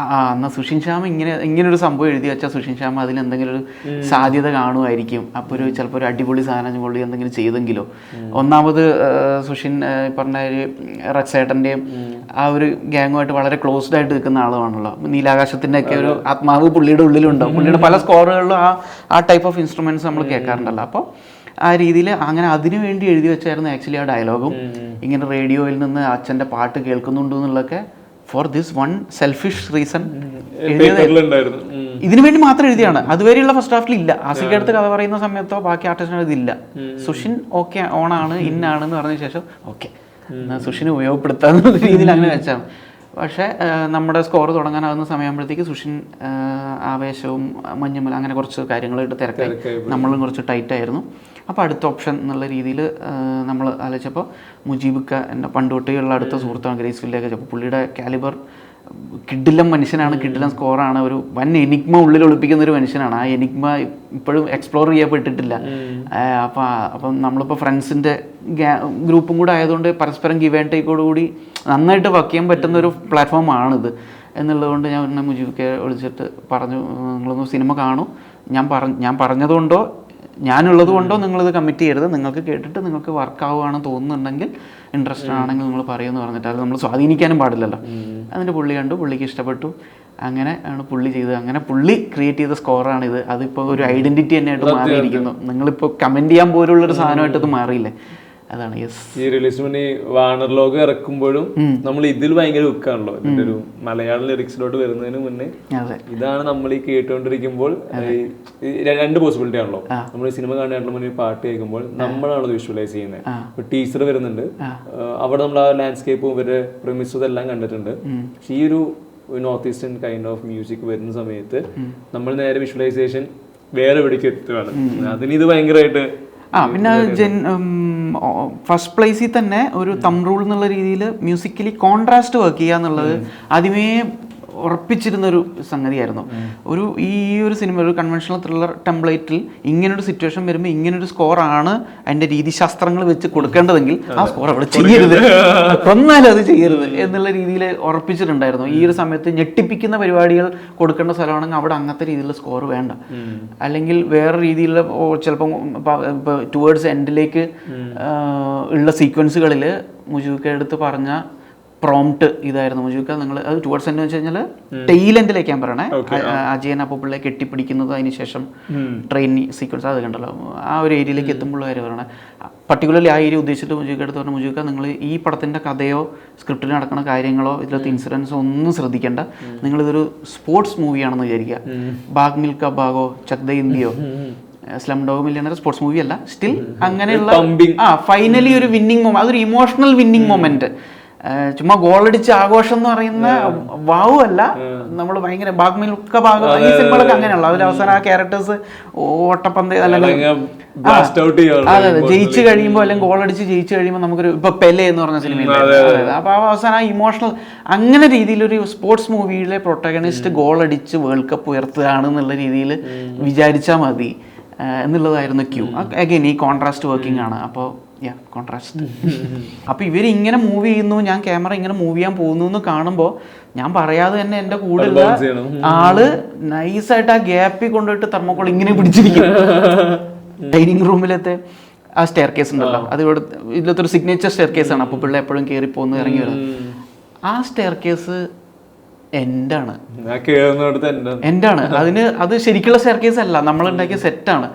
ആ എന്നാൽ സുഷിൻ ശ്യാം ഇങ്ങനെ ഇങ്ങനെ ഒരു സംഭവം എഴുതി വെച്ചാൽ സുഷിൻ ശ്യാം അതിൽ എന്തെങ്കിലും ഒരു സാധ്യത കാണുമായിരിക്കും. അപ്പോൾ ഒരു ചിലപ്പോൾ ഒരു അടിപൊളി സാധനം പുള്ളി എന്തെങ്കിലും ചെയ്തെങ്കിലോ. ഒന്നാമത് സുഷിൻ പറഞ്ഞ ഒരു റക്സേട്ടന്റെയും ആ ഒരു ഗ്യാങ്ങുമായിട്ട് വളരെ ക്ലോസ്ഡ് ആയിട്ട് നിൽക്കുന്ന ആളുമാണല്ലോ നീലാകാശത്തിന്റെ ഒക്കെ ഒരു ആത്മാവ് പുള്ളിയുടെ ഉള്ളിലുണ്ടാവും പുള്ളിയുടെ പല സ്കോറുകളിലും ആ ആ ടൈപ്പ് ഓഫ് ഇൻസ്ട്രുമെന്റ്സ് നമ്മൾ കേൾക്കാറുണ്ടല്ലോ. അപ്പോൾ ആ രീതിയിൽ അങ്ങനെ അതിനു വേണ്ടി എഴുതി വെച്ചായിരുന്നു ആക്ച്വലി ആ ഡയലോഗും ഇങ്ങനെ റേഡിയോയിൽ നിന്ന് അച്ഛന്റെ പാട്ട് കേൾക്കുന്നുണ്ട് എന്നുള്ളതൊക്കെ for this one selfish reason. ഇതിനു വേണ്ടി മാത്രം എഴുതിയാണ് അതുവരെയുള്ള ഫസ്റ്റ് ഹാഫിൽ ഇല്ല. ആസിക്ക് അടുത്ത് കഥ പറയുന്ന സമയത്തോ ബാക്കി ആർട്ടിസ്റ്റിനോ ഇതില്ല സുഷിൻ ഓക്കെ ഓണാണ് ഇന്നാണ് എന്ന് പറഞ്ഞ ശേഷം ഓക്കെ സുഷിനെ ഉപയോഗപ്പെടുത്താവുന്ന രീതിയിൽ അങ്ങനെ വെച്ചാണ് പക്ഷേ നമ്മുടെ സ്കോർ തുടങ്ങാനാവുന്ന സമയമാകുമ്പോഴത്തേക്ക് സുഷിൻ ആവേശവും മഞ്ഞുമല അങ്ങനെ കുറച്ച് കാര്യങ്ങളായിട്ട് തിരക്കായി. നമ്മളും കുറച്ച് ടൈറ്റ് ആയിരുന്നു. അപ്പോൾ അടുത്ത ഓപ്ഷൻ എന്നുള്ള രീതിയിൽ നമ്മൾ ആലോചിച്ചപ്പോൾ മുജീബിക്ക എന്റെ പണ്ട് തൊട്ടേയുള്ള അടുത്ത സുഹൃത്താണ് ഗ്രേസ് അപ്പോൾ പുള്ളിയുടെ കാലിബർ കിഡിലം മനുഷ്യനാണ്. കിഡിലം സ്കോറാണ്. ഒരു വൻ എനിക്മ ഉള്ളിൽ ഒളിപ്പിക്കുന്ന ഒരു മനുഷ്യനാണ്. ആ എനിക്മ ഇപ്പോഴും എക്സ്പ്ലോർ ചെയ്യപ്പെട്ടിട്ടില്ല. അപ്പോൾ അപ്പം നമ്മളിപ്പോൾ ഫ്രണ്ട്സിന്റെ ഗ്രൂപ്പും കൂടെ ആയതുകൊണ്ട് പരസ്പരം ഗിവ് ആൻഡ് ടേക്കോടുകൂടി നന്നായിട്ട് വർക്ക് ചെയ്യാൻ പറ്റുന്ന ഒരു പ്ലാറ്റ്ഫോമാണിത്. എന്നുള്ളതുകൊണ്ട് ഞാൻ എന്നെ മുജീബിക്കെ വിളിച്ചിട്ട് പറഞ്ഞു നിങ്ങളൊന്ന് സിനിമ കാണൂ. ഞാൻ പറഞ്ഞ ഞാൻ പറഞ്ഞതുകൊണ്ടോ ഞാനുള്ളത് കൊണ്ടോ നിങ്ങളിത് കമ്മിറ്റ് ചെയ്യരുത്. നിങ്ങൾക്ക് കേട്ടിട്ട് നിങ്ങൾക്ക് വർക്ക് ആവുകയാണ് തോന്നുന്നുണ്ടെങ്കിൽ ഇൻട്രസ്റ്റഡ് ആണെങ്കിൽ നിങ്ങൾ പറയുമെന്ന് പറഞ്ഞിട്ട് അത് നമ്മൾ സ്വാധീനിക്കാനും പാടില്ലല്ലോ. അതിന്റെ പുള്ളി കണ്ടു പുള്ളിക്ക് ഇഷ്ടപ്പെട്ടു. അങ്ങനെ ആണ് പുള്ളി ചെയ്തത്. അങ്ങനെ പുള്ളി ക്രിയേറ്റ് ചെയ്ത സ്കോറാണ് ഇത്. അതിപ്പോൾ ഒരു ഐഡന്റിറ്റി തന്നെയായിട്ട് മാറിയിരിക്കുന്നു. നിങ്ങളിപ്പോൾ കമന്റ് ചെയ്യാൻ പോലുള്ളൊരു സാധനമായിട്ട് ഇത് മാറിയില്ലേ? അതാണ് യെസ് ഈ റിലീസിന് മുന്നേ വാണർ ലോഗ് ഇറക്കുമ്പോഴും നമ്മൾ ഇതിൽ ഭയങ്കര ഉക്കാണല്ലോ. ഇതിന്റെ ഒരു മലയാളം ലിറിക്സിലോട്ട് വരുന്നതിന് മുന്നേ ഇതാണ് നമ്മൾ ഈ കേട്ടുകൊണ്ടിരിക്കുമ്പോൾ രണ്ട് പോസിബിലിറ്റി ആണല്ലോ. നമ്മൾ ഈ സിനിമ കാണാനുള്ള മുന്നേ പാട്ട് കേൾക്കുമ്പോൾ നമ്മളാണല്ലോ വിഷ്വലൈസ് ചെയ്യുന്നത് ടീച്ചർ വരുന്നുണ്ട്. അവിടെ നമ്മൾ ആ ലാൻഡ്സ്കേപ്പും ഇവരുടെ പ്രിമിസും ഇതെല്ലാം കണ്ടിട്ടുണ്ട്. പക്ഷെ ഈ ഒരു north eastern kind of music വരുന്ന സമയത്ത് നമ്മൾ നേരെ വിഷ്വലൈസേഷൻ വേറെ എവിടേക്ക് എത്തുകയാണ് അതിന് ഇത് ഭയങ്കരമായിട്ട് ആ പിന്നെ ജെൻ ഫസ്റ്റ് പ്ലേസിൽ തന്നെ ഒരു തം റൂൾ എന്നുള്ള രീതിയിൽ മ്യൂസിക്കലി കോൺട്രാസ്റ്റ് വർക്ക് ചെയ്യുക എന്നുള്ളത് ആദ്യമേ ഉറപ്പിച്ചിരുന്ന ഒരു സംഗതിയായിരുന്നു ഒരു ഈ ഒരു സിനിമ ഒരു കൺവെൻഷണൽ ത്രില്ലർ ടെംപ്ലേറ്റിൽ ഇങ്ങനൊരു സിറ്റുവേഷൻ വരുമ്പോൾ ഇങ്ങനൊരു സ്കോറാണ് അതിന്റെ രീതിശാസ്ത്രങ്ങൾ വെച്ച് കൊടുക്കേണ്ടതെങ്കിൽ ആ സ്കോർ അവിടെ ചെയ്യരുത്. [LAUGHS] കൊന്നാലും അത് ചെയ്യരുത് എന്നുള്ള രീതിയിൽ ഉറപ്പിച്ചിട്ടുണ്ടായിരുന്നു. ഈ ഒരു സമയത്ത് ഞെട്ടിപ്പിക്കുന്ന പരിപാടികൾ കൊടുക്കേണ്ട സ്ഥലമാണെങ്കിൽ അവിടെ അങ്ങനത്തെ രീതിയിലുള്ള സ്കോർ വേണ്ട. അല്ലെങ്കിൽ വേറെ രീതിയിലുള്ള ചിലപ്പം ടുവേർഡ്സ് എൻഡിലേക്ക് ഉള്ള സീക്വൻസുകളിൽ മുജുക്ക എടുത്ത് പറഞ്ഞ പ്രോംപ്റ്റ് ഇതായിരുന്നു മുജുക്ക നിങ്ങൾ അത് ടുവേർഡ്സ് എന്ന് വെച്ച് കഴിഞ്ഞാൽ ടെയിൽ എൻഡിലേക്ക് ഞാൻ പറയണേ. അജയൻ അപ്പുപിള്ളയെ പിള്ളേ കെട്ടിപ്പിടിക്കുന്നത് അതിന് ശേഷം ട്രെയിൻ സീക്വൻസ് അത് കണ്ടല്ലോ. ആ ഒരു ഏരിയയിലേക്ക് എത്തുമ്പോൾ കാര്യം പറയണേ. പർട്ടിക്കുലർലി ആ ഏരിയ ഉദ്ദേശിച്ചിട്ട് മുജുക്ക എടുത്ത് പറഞ്ഞു മുജുക്ക നിങ്ങൾ ഈ പടത്തിന്റെ കഥയോ സ്ക്രിപ്റ്റിൽ നടക്കുന്ന കാര്യങ്ങളോ ഇതിലത്തെ ഇൻസിഡൻസോ ഒന്നും ശ്രദ്ധിക്കേണ്ട. നിങ്ങളിതൊരു സ്പോർട്സ് മൂവിയാണെന്ന് വിചാരിക്കുക. ബാഗ് മിൽക്ക ബാഗോ ചക്ത ഇന്ത്യയോ? Slumdog Millionaire sports movie അല്ല. സ്റ്റിൽ അങ്ങനെയുള്ള. ആ ഫൈനലി ഒരു വിന്നിങ് മൊമെന്റ് അതൊരു ഇമോഷണൽ വിന്നിങ് മൊമെന്റ് ചുമ്മാ ഗോളടിച്ച് ആഘോഷം എന്ന് പറയുന്ന വാവു അല്ല. നമ്മൾ ഭയങ്കര ബാഗ്മിൽക്ക ഭാഗം ഈ സിനിമകളൊക്കെ അങ്ങനെയുള്ള അതിൽ അവസാനം ആ ക്യാരക്ടേഴ്സ് ഓട്ടപ്പന്ത് അല്ലെങ്കിൽ അതെ ജയിച്ചു കഴിയുമ്പോൾ അല്ലെങ്കിൽ ഗോളടിച്ച് ജയിച്ചു കഴിയുമ്പോൾ നമുക്കൊരു ഇപ്പൊ പെലെ എന്ന് പറഞ്ഞ സിനിമ അപ്പൊ ആ അവസാനം ആ ഇമോഷണൽ അങ്ങനെ രീതിയിലൊരു സ്പോർട്സ് മൂവിയിലെ പ്രൊട്ടഗണിസ്റ്റ് ഗോൾ അടിച്ച് വേൾഡ് കപ്പ് ഉയർത്തുകയാണ് എന്നുള്ള രീതിയിൽ വിചാരിച്ചാൽ മതി. എന്നുള്ളതായിരുന്നു ക്യൂ. അഗൈൻ ഈ കോൺട്രാസ്റ്റ് വർക്കിംഗ് ആണ്. അപ്പോൾ യാ കോൺട്രാസ്റ്റ് അപ്പോൾ ഇങ്ങനെ മൂവ് ചെയ്യുന്നു ഞാൻ ക്യാമറ ഇങ്ങനെ മൂവ് ചെയ്യാൻ പോകുന്നു എന്ന് കാണുമ്പോൾ ഞാൻ പറയാതെ തന്നെ എന്റെ കൂടെ. ആൾ നൈസായിട്ട് ആ ഗ്യാപ്പിൽ കൊണ്ടുപോയിട്ട് തെർമോക്കോൾ ഇങ്ങനെ പിടിച്ചിരിക്കും. ഡൈനിങ് റൂമിലത്തെ ആ സ്റ്റെയർ കേസ് ഉണ്ടല്ലോ അത് ഇവിടെ ഇതിലത്തെ ഒരു സിഗ്നേച്ചർ സ്റ്റെയർ കേസ് ആണ്. അപ്പോൾ പിള്ളേ എപ്പോഴും കയറി പോകുന്നു ഇറങ്ങി വരുന്നത് ആ സ്റ്റെയർ കേസ് എന്റെ ആണ് എന്റെ ആണ് അതിന് അത് ശരിക്കുള്ള സ്റ്റെയർ കേസ് അല്ല. നമ്മൾ ഉണ്ടാക്കിയ സെറ്റാണ്